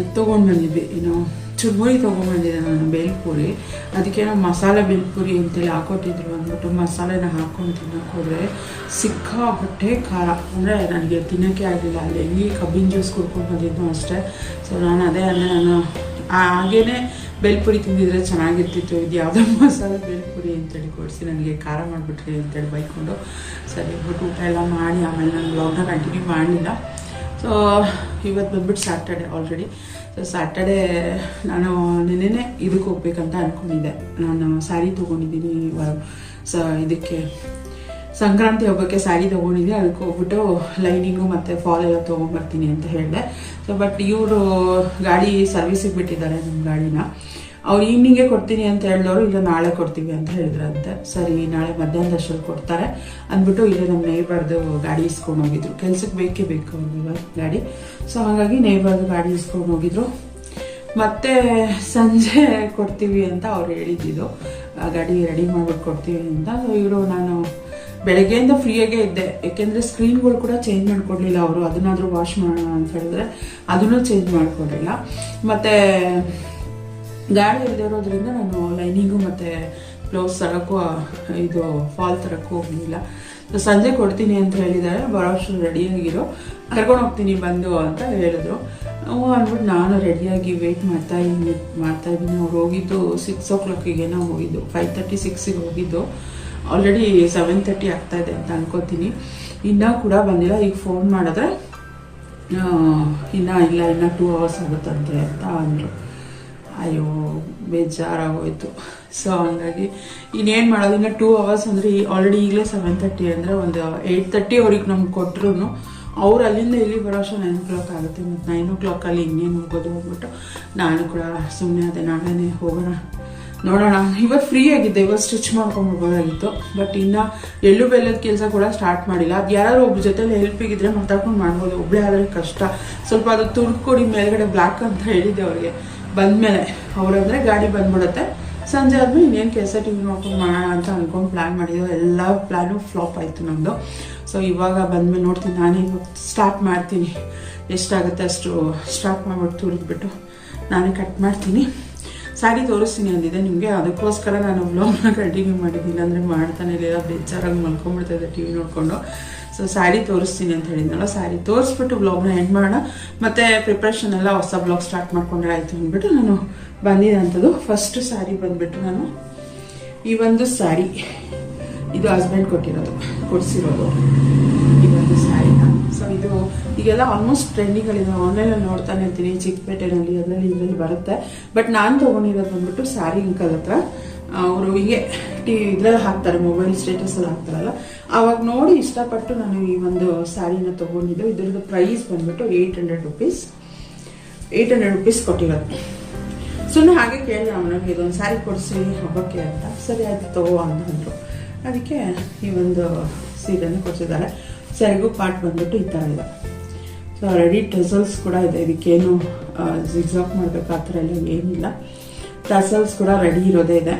ಇದು ತೊಗೊಂಡು ಬಂದಿದ್ವಿ ಏನು ಚುರ್ಮುರಿ ತೊಗೊಂಡ್ಬಂದಿದ್ದೆ ನಾನು, ಬೇಲ್ಪುರಿ. ಅದಕ್ಕೆ ನಾವು ಮಸಾಲೆ ಬೇಲ್ಪುರಿ ಅಂತೇಳಿ ಹಾಕೊಟ್ಟಿದ್ರು ಅಂದ್ಬಿಟ್ಟು ಮಸಾಲೆನ ಹಾಕ್ಕೊಂಡು ತಿನ್ನೋಕೆ ಹೋದರೆ ಸಿಕ್ಕಾಪಟ್ಟೆ ಖಾರ. ಅಂದರೆ ನನಗೆ ತಿನ್ನೋಕ್ಕೆ ಆಗಲಿಲ್ಲ. ಅಲ್ಲಿ ಎಲ್ಲಿ ಕಬ್ಬಿನ ಜ್ಯೂಸ್ ಕುಡ್ಕೊಂಡು ಬಂದಿದ್ದು ಅಷ್ಟೇ. ಸೊ ನಾನು ಅದೇ ಅಂದರೆ ನಾನು ಹಾಗೇನೆ ಬೇಲ್ಪುರಿ ತಿಂದಿದ್ರೆ ಚೆನ್ನಾಗಿರ್ತಿತ್ತು. ಇದು ಯಾವುದೋ ಮಸಾಲೆ ಬೇಲ್ಪುರಿ ಅಂತೇಳಿ ಕೊಡಿಸಿ ನನಗೆ ಖಾರ ಮಾಡಿಬಿಟ್ರಿ ಅಂತೇಳಿ ಬೈಕೊಂಡು. ಸರಿ ಅಂದ್ಬಿಟ್ಟು ಊಟ ಎಲ್ಲ ಮಾಡಿ, ಆಮೇಲೆ ನಾನು ಬ್ಲಾಗ್ನ ಕಂಟಿನ್ಯೂ ಮಾಡಲಿಲ್ಲ. ಸೊ ಇವತ್ತು ಬಂದ್ಬಿಟ್ಟು ಸ್ಯಾಟರ್ಡೆ ಆಲ್ರೆಡಿ ಸೊ ಸ್ಯಾಟರ್ಡೆ ನಾನು ನಿನ್ನೆನೆ ಇದಕ್ಕೆ ಹೋಗ್ಬೇಕಂತ ಅಂದ್ಕೊಂಡಿದ್ದೆ ನಾನು ಸ್ಯಾರಿ ತೊಗೊಂಡಿದ್ದೀನಿ ಸ ಇದಕ್ಕೆ ಸಂಕ್ರಾಂತಿ ಹಬ್ಬಕ್ಕೆ ಸ್ಯಾರಿ ತೊಗೊಂಡಿದ್ದೆ, ಅದಕ್ಕೆ ಹೋಗ್ಬಿಟ್ಟು ಲೈನಿಂಗು ಮತ್ತು ಫಾಲ್ ಎಲ್ಲ ತೊಗೊಂಡ್ಬರ್ತೀನಿ ಅಂತ ಹೇಳಿದೆ. ಸೊ ಬಟ್ ಇವರು ಗಾಡಿ ಸರ್ವಿಸಿಗೆ ಬಿಟ್ಟಿದ್ದಾರೆ ನಮ್ಮ ಗಾಡಿನ. ಅವ್ರು ಈವ್ನಿಂಗೇ ಕೊಡ್ತೀನಿ ಅಂತ ಹೇಳಿದವರು ಇಲ್ಲ ನಾಳೆ ಕೊಡ್ತೀವಿ ಅಂತ ಹೇಳಿದ್ರಂತೆ. ಸರಿ, ನಾಳೆ ಅಷ್ಟರಲ್ಲಿ ಕೊಡ್ತಾರೆ. ಅಂದ್ಬಿಟ್ಟು ಇಲ್ಲೇ ನಮ್ಮ ನೇಬರ್ದು ಗಾಡಿ ಇಸ್ಕೊಂಡು ಹೋಗಿದ್ರು. ಕೆಲ್ಸಕ್ಕೆ ಬೇಕೇ ಬೇಕು ಅವ್ರಿಗೆ ಗಾಡಿ. ಸೊ ಹಾಗಾಗಿ ನೇಬರ್ದು ಗಾಡಿ ಇಸ್ಕೊಂಡು ಹೋಗಿದ್ರು. ಮತ್ತೆ ಸಂಜೆ ಕೊಡ್ತೀವಿ ಅಂತ ಅವ್ರು ಹೇಳಿದ್ದು ಆ ಗಾಡಿ ರೆಡಿ ಮಾಡ್ಬಿಟ್ಟು ಕೊಡ್ತೀವಿ ಅಂತ. ಇವರು ನಾನು ಬೆಳಗ್ಗೆಯಿಂದ ಫ್ರೀಯಾಗೇ ಇದ್ದೆ. ಸ್ಕ್ರೀನ್ ಸ್ಕ್ರೀನ್ಗಳು ಕೂಡ ಚೇಂಜ್ ಮಾಡಿಕೊಡ್ಲಿಲ್ಲ ಅವರು. ಅದನ್ನಾದರೂ ವಾಶ್ ಮಾಡೋಣ ಅಂತ ಹೇಳಿದ್ರೆ ಅದನ್ನು ಚೇಂಜ್ ಮಾಡಿಕೊಡ್ಲಿಲ್ಲ. ಮತ್ತು ಗಾಡಿ ಇಲ್ಲದೆ ಇರೋದ್ರಿಂದ ನಾನು ಲೈನಿಂಗು ಮತ್ತು ಬ್ಲೌಸ್ ತರೋಕ್ಕೂ, ಇದು ಫಾಲ್ ತರಕ್ಕೂ ಹೋಗಲಿಲ್ಲ. ಸಂಜೆ ಕೊಡ್ತೀನಿ ಅಂತ ಹೇಳಿದ್ದಾರೆ. ಬರೋಷ್ಟು ರೆಡಿಯಾಗಿರೋ ಕರ್ಕೊಂಡು ಹೋಗ್ತೀನಿ, ಬಂದು ಅಂತ ಹೇಳಿದ್ರು. ಹ್ಞೂ ಅಂದ್ಬಿಟ್ಟು ನಾನು ರೆಡಿಯಾಗಿ ವೆಯ್ಟ್ ಮಾಡ್ತಾ ಇದ್ದೀನಿ ಮಾಡ್ತಾ ಇದ್ದೀನಿ ಅವ್ರು ಹೋಗಿದ್ದು ಸಿಕ್ಸ್ ಓ ಕ್ಲಾಕಿಗೇನೋ ಹೋಗಿದ್ದು ಫೈವ್ ತರ್ಟಿ ಸಿಕ್ಸಿಗೆ ಹೋಗಿದ್ದು. ಆಲ್ರೆಡಿ ಸೆವೆನ್ ತರ್ಟಿ ಆಗ್ತಾ ಇದೆ ಅಂತ ಅನ್ಕೋತೀನಿ. ಇನ್ನೂ ಕೂಡ ಬಂದಿಲ್ಲ, ಈಗ ಫೋನ್ ಮಾಡಿದ್ರೆ ಇನ್ನೂ ಇಲ್ಲ, ಇನ್ನ ಟೂ ಅವರ್ಸ್ ಆಗುತ್ತಂತೆ ಅಂತ ಅಂದರು. ಅಯ್ಯೋ, ಬೇಜಾರಾಗೋಯ್ತು. ಸೊ ಹಂಗಾಗಿ ಇನ್ನೇನು ಮಾಡೋದು? ಇನ್ನು ಟೂ ಅವರ್ಸ್ ಅಂದರೆ ಆಲ್ರೆಡಿ ಈಗಲೇ ಸೆವೆನ್ ತರ್ಟಿ ಅಂದರೆ ಒಂದು ಏಯ್ಟ್ ತರ್ಟಿ ಅವ್ರಿಗೆ ನಮ್ಗೆ ಕೊಟ್ಟರು ಅವ್ರು ಅಲ್ಲಿಂದ ಇಲ್ಲಿ ಬರೋಷ್ಟು ನೈನ್ ಓ ಕ್ಲಾಕ್ ಆಗುತ್ತೆ. ಮತ್ತು ನೈನ್ ಓ ಕ್ಲಾಕಲ್ಲಿ ಇನ್ನೇನು ಹೋಗೋದು ಹೋಗ್ಬಿಟ್ಟು, ನಾನು ಕೂಡ ಸುಮ್ಮನೆ ಅದೇ ನಾಳೆನೇ ಹೋಗೋಣ. ನೋಡೋಣ. ಇವತ್ತು ಫ್ರೀ ಆಗಿದ್ದೆ. ಇವತ್ತು ಸ್ಟಿಚ್ ಮಾಡ್ಕೊಂಡ್ಬಿಡ್ಬೋದಾಗಿತ್ತು ಬಟ್ ಇನ್ನು ಎಳ್ಳು ಬೆಲ್ಲದ ಕೆಲಸ ಕೂಡ ಸ್ಟಾರ್ಟ್ ಮಾಡಿಲ್ಲ. ಅದು ಯಾರಾದ್ರೂ ಒಬ್ಬ ಜೊತೆಲಿ ಹೆಲ್ಪಿಗಿದ್ರೆ ಮಾತಾಡ್ಕೊಂಡು ಮಾಡ್ಬೋದು. ಒಬ್ಬಳೇ ಆದರೆ ಕಷ್ಟ. ಸ್ವಲ್ಪ ಅದು ತುರ್ದು ಕೊಡಿ ಮೇಲ್ಗಡೆ ಬ್ಲ್ಯಾಕ್ ಅಂತ ಹೇಳಿದ್ದೆ ಅವ್ರಿಗೆ. ಬಂದಮೇಲೆ. ಅವ್ರಂದ್ರೆ ಗಾಡಿ ಬಂದ್ಬಿಡುತ್ತೆ. ಸಂಜೆ ಆದ್ಮೇಲೆ ಇನ್ನೇನು ಕೆಲಸ ಟಿ ವಿ ನೋಡ್ಕೊಂಡು ಮಾಡೋಣ ಅಂತ ಅಂದ್ಕೊಂಡು ಪ್ಲ್ಯಾನ್ ಮಾಡಿದ್ವಿ. ಎಲ್ಲ ಪ್ಲ್ಯಾನು ಫ್ಲಾಪ್ ಆಯಿತು ನಮ್ಮದು ಸೊ ಇವಾಗ ಬಂದ್ಮೇಲೆ ನೋಡ್ತೀನಿ. ನಾನೇ ಸ್ಟಾರ್ಟ್ ಮಾಡ್ತೀನಿ. ಎಷ್ಟಾಗುತ್ತೆ ಅಷ್ಟು ಸ್ಟಾರ್ಟ್ ಮಾಡ್ಬಿಟ್ಟು ತುರಿದ್ಬಿಟ್ಟು ನಾನೇ ಕಟ್ ಮಾಡ್ತೀನಿ. ಸ್ಯಾರಿ ತೋರಿಸ್ತೀನಿ ಅಂದಿದೆ. ನಿಮಗೆ ಅದಕ್ಕೋಸ್ಕರ ನಾನು ವ್ಲಾಗ್ನ ಕಂಟಿನ್ಯೂ ಮಾಡಿದ್ದೀನಿ. ಅಂದರೆ ಮಾಡ್ತಾನೆ ಇರಲಿಲ್ಲ, ಬೇಜಾರಾಗಿ ಮಲ್ಕೊಂಡ್ಬಿಡ್ತಾ ಇದೆ ಟಿ ವಿ ನೋಡಿಕೊಂಡು. ಸೊ ಸ್ಯಾರಿ ತೋರಿಸ್ತೀನಿ ಅಂತ ಹೇಳಿದ್ನಲ್ಲ ಸ್ಯಾರಿ ತೋರಿಸ್ಬಿಟ್ಟು ವ್ಲಾಗ್ನ ಎಂಡ್ ಮಾಡೋಣ. ಮತ್ತು ಪ್ರಿಪ್ರೇಷನ್ ಎಲ್ಲ ಹೊಸ ಬ್ಲಾಗ್ ಸ್ಟಾರ್ಟ್ ಮಾಡ್ಕೊಂಡ್ರೆ ಆಯಿತು ಅಂದ್ಬಿಟ್ಟು ನಾನು ಬಂದಿದ್ದಂಥದ್ದು ಫಸ್ಟ್ ಸ್ಯಾರಿ ಬಂದುಬಿಟ್ಟು ನಾನು ಈ ಒಂದು ಸ್ಯಾರಿ ಇದು ಹಸ್ಬೆಂಡ್ ಕೊಟ್ಟಿರೋದು, ಕೊಡಿಸಿರೋದು. ಇದು ಈಗೆಲ್ಲ ಆಲ್ಮೋಸ್ಟ್ ಟ್ರೆಂಡಿಂಗಲ್ಲಿದೆ ಆನ್ಲೈನಲ್ಲಿ ನೋಡ್ತಾನೆ ಇರ್ತೀನಿ. ಚಿಕ್ಕಪೇಟೆನಲ್ಲಿ, ಅದರಲ್ಲಿ, ಇದರಲ್ಲಿ ಬರುತ್ತೆ. ಬಟ್ ನಾನು ತೊಗೊಂಡಿರೋದು ಬಂದ್ಬಿಟ್ಟು ಸ್ಯಾರಿ ಅಂಕಲ್ ಹತ್ರ. ಅವರು ಹೀಗೆ ಟಿ, ಇದ್ರಲ್ಲಿ ಹಾಕ್ತಾರೆ ಮೊಬೈಲ್ ಸ್ಟೇಟಸ್ ಅಲ್ಲಿ ಹಾಕ್ತಾರಲ್ಲ. ಆವಾಗ ನೋಡಿ ಇಷ್ಟಪಟ್ಟು ನಾನು ಈ ಒಂದು ಸ್ಯಾರಿನ ತಗೊಂಡಿದ್ದು. ಇದ್ರದ್ದು ಪ್ರೈಸ್ ಬಂದ್ಬಿಟ್ಟು eight hundred rupees eight hundred rupees ಕೊಟ್ಟಿರೋದು. ಸುಮ್ಮನೆ ಹಾಗೆ ಕೇಳಿದೆ ಅವನಿಗೆ ಇದೊಂದು ಸ್ಯಾರಿ ಕೊಡಿಸಿ ಹಬ್ಬಕ್ಕೆ ಅಂತ. ಸರಿ, ಆಯ್ತು, ತಗೋ ಅಂತಂದ್ರು ಅದಕ್ಕೆ ಈ ಒಂದು ಸೀರೆನ ಕೊಡಿಸಿದ್ದಾರೆ. ಸರಿಗೂ ಪಾರ್ಟ್ ಬಂದ್ಬಿಟ್ಟು ಈ ಥರ ಇದೆ. ಸೊ ರೆಡಿ ಟಸಲ್ಸ್ ಕೂಡ ಇದೆ. ಇದಕ್ಕೇನು ಜಿಗ್ಸಾಕ್ ಮಾಡಬೇಕು ಆ ಥರ ಎಲ್ಲ ಏನಿಲ್ಲ. ಟಸಲ್ಸ್ ಕೂಡ ರೆಡಿ ಇರೋದೇ ಇದೆ.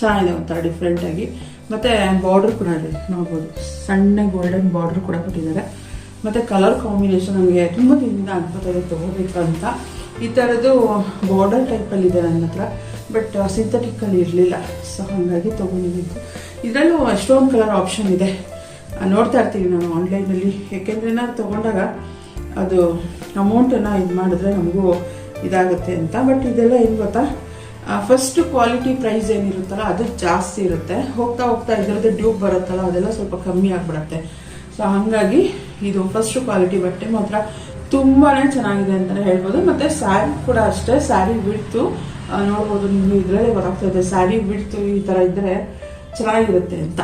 ಚೆನ್ನಾಗಿದೆ ಒಂಥರ ಡಿಫ್ರೆಂಟಾಗಿ ಮತ್ತು ಬಾರ್ಡ್ರ್ ಕೂಡ ಇದೆ. ನೋಡ್ಬೋದು. ಸಣ್ಣ ಗೋಲ್ಡನ್ ಬಾರ್ಡ್ರ್ ಕೂಡ ಕೊಟ್ಟಿದ್ದಾರೆ. ಮತ್ತು ಕಲರ್ ಕಾಂಬಿನೇಷನ್ ನನಗೆ ತುಂಬ ದಿನದಿಂದ ಅನ್ಕೋತಾರೆ ಅಂತ ಈ ಥರದ್ದು ಬಾರ್ಡರ್ ಟೈಪಲ್ಲಿ ಇದೆ ನನ್ನ ಹತ್ರ. ಬಟ್ ಸಿಂಥೆಟಿಕ್ಕಲ್ಲಿ ಇರಲಿಲ್ಲ. ಸೊ ಹಾಗಾಗಿ ತೊಗೊಂಡಿದ್ದು ಇದರಲ್ಲೂ ಎಷ್ಟೊಂದು ಕಲರ್ ಆಪ್ಷನ್ ಇದೆ. ನೋಡ್ತಾ ಇರ್ತೀವಿ ನಾನು ಆನ್ಲೈನಲ್ಲಿ ಯಾಕೆಂದರೆ ನಾನು ತೊಗೊಂಡಾಗ ಅದು ಅಮೌಂಟನ್ನು ಇದು ಮಾಡಿದ್ರೆ ನಮಗೂ ಇದಾಗುತ್ತೆ ಅಂತ. ಬಟ್ ಇದೆಲ್ಲ ಏನು ಗೊತ್ತಾ? ಫಸ್ಟ್ ಕ್ವಾಲಿಟಿ ಪ್ರೈಸ್ ಏನಿರುತ್ತಲ್ಲ, ಅದು ಜಾಸ್ತಿ ಇರುತ್ತೆ. ಹೋಗ್ತಾ ಹೋಗ್ತಾ ಇದರದ್ದು ಡ್ಯೂಬ್ ಬರುತ್ತಲ್ಲ, ಅದೆಲ್ಲ ಸ್ವಲ್ಪ ಕಮ್ಮಿ ಆಗಿಬಿಡುತ್ತೆ. ಸೊ ಹಾಗಾಗಿ ಇದು ಫಸ್ಟ್ ಕ್ವಾಲಿಟಿ ಬಟ್ಟೆ ಮಾತ್ರ ತುಂಬಾ ಚೆನ್ನಾಗಿದೆ ಅಂತಲೇ ಹೇಳ್ಬೋದು. ಮತ್ತು ಸ್ಯಾರಿ ಕೂಡ ಅಷ್ಟೇ ಸ್ಯಾರಿ ಬಿಡ್ತು. ನೋಡ್ಬೋದು, ನಿಮಗೆ ಇದರಲ್ಲೇ ಗೊತ್ತಾಗ್ತದೆ ಸ್ಯಾರಿ ಬಿಡ್ತು ಈ ಥರ ಇದ್ದರೆ ಚೆನ್ನಾಗಿರುತ್ತೆ ಅಂತ.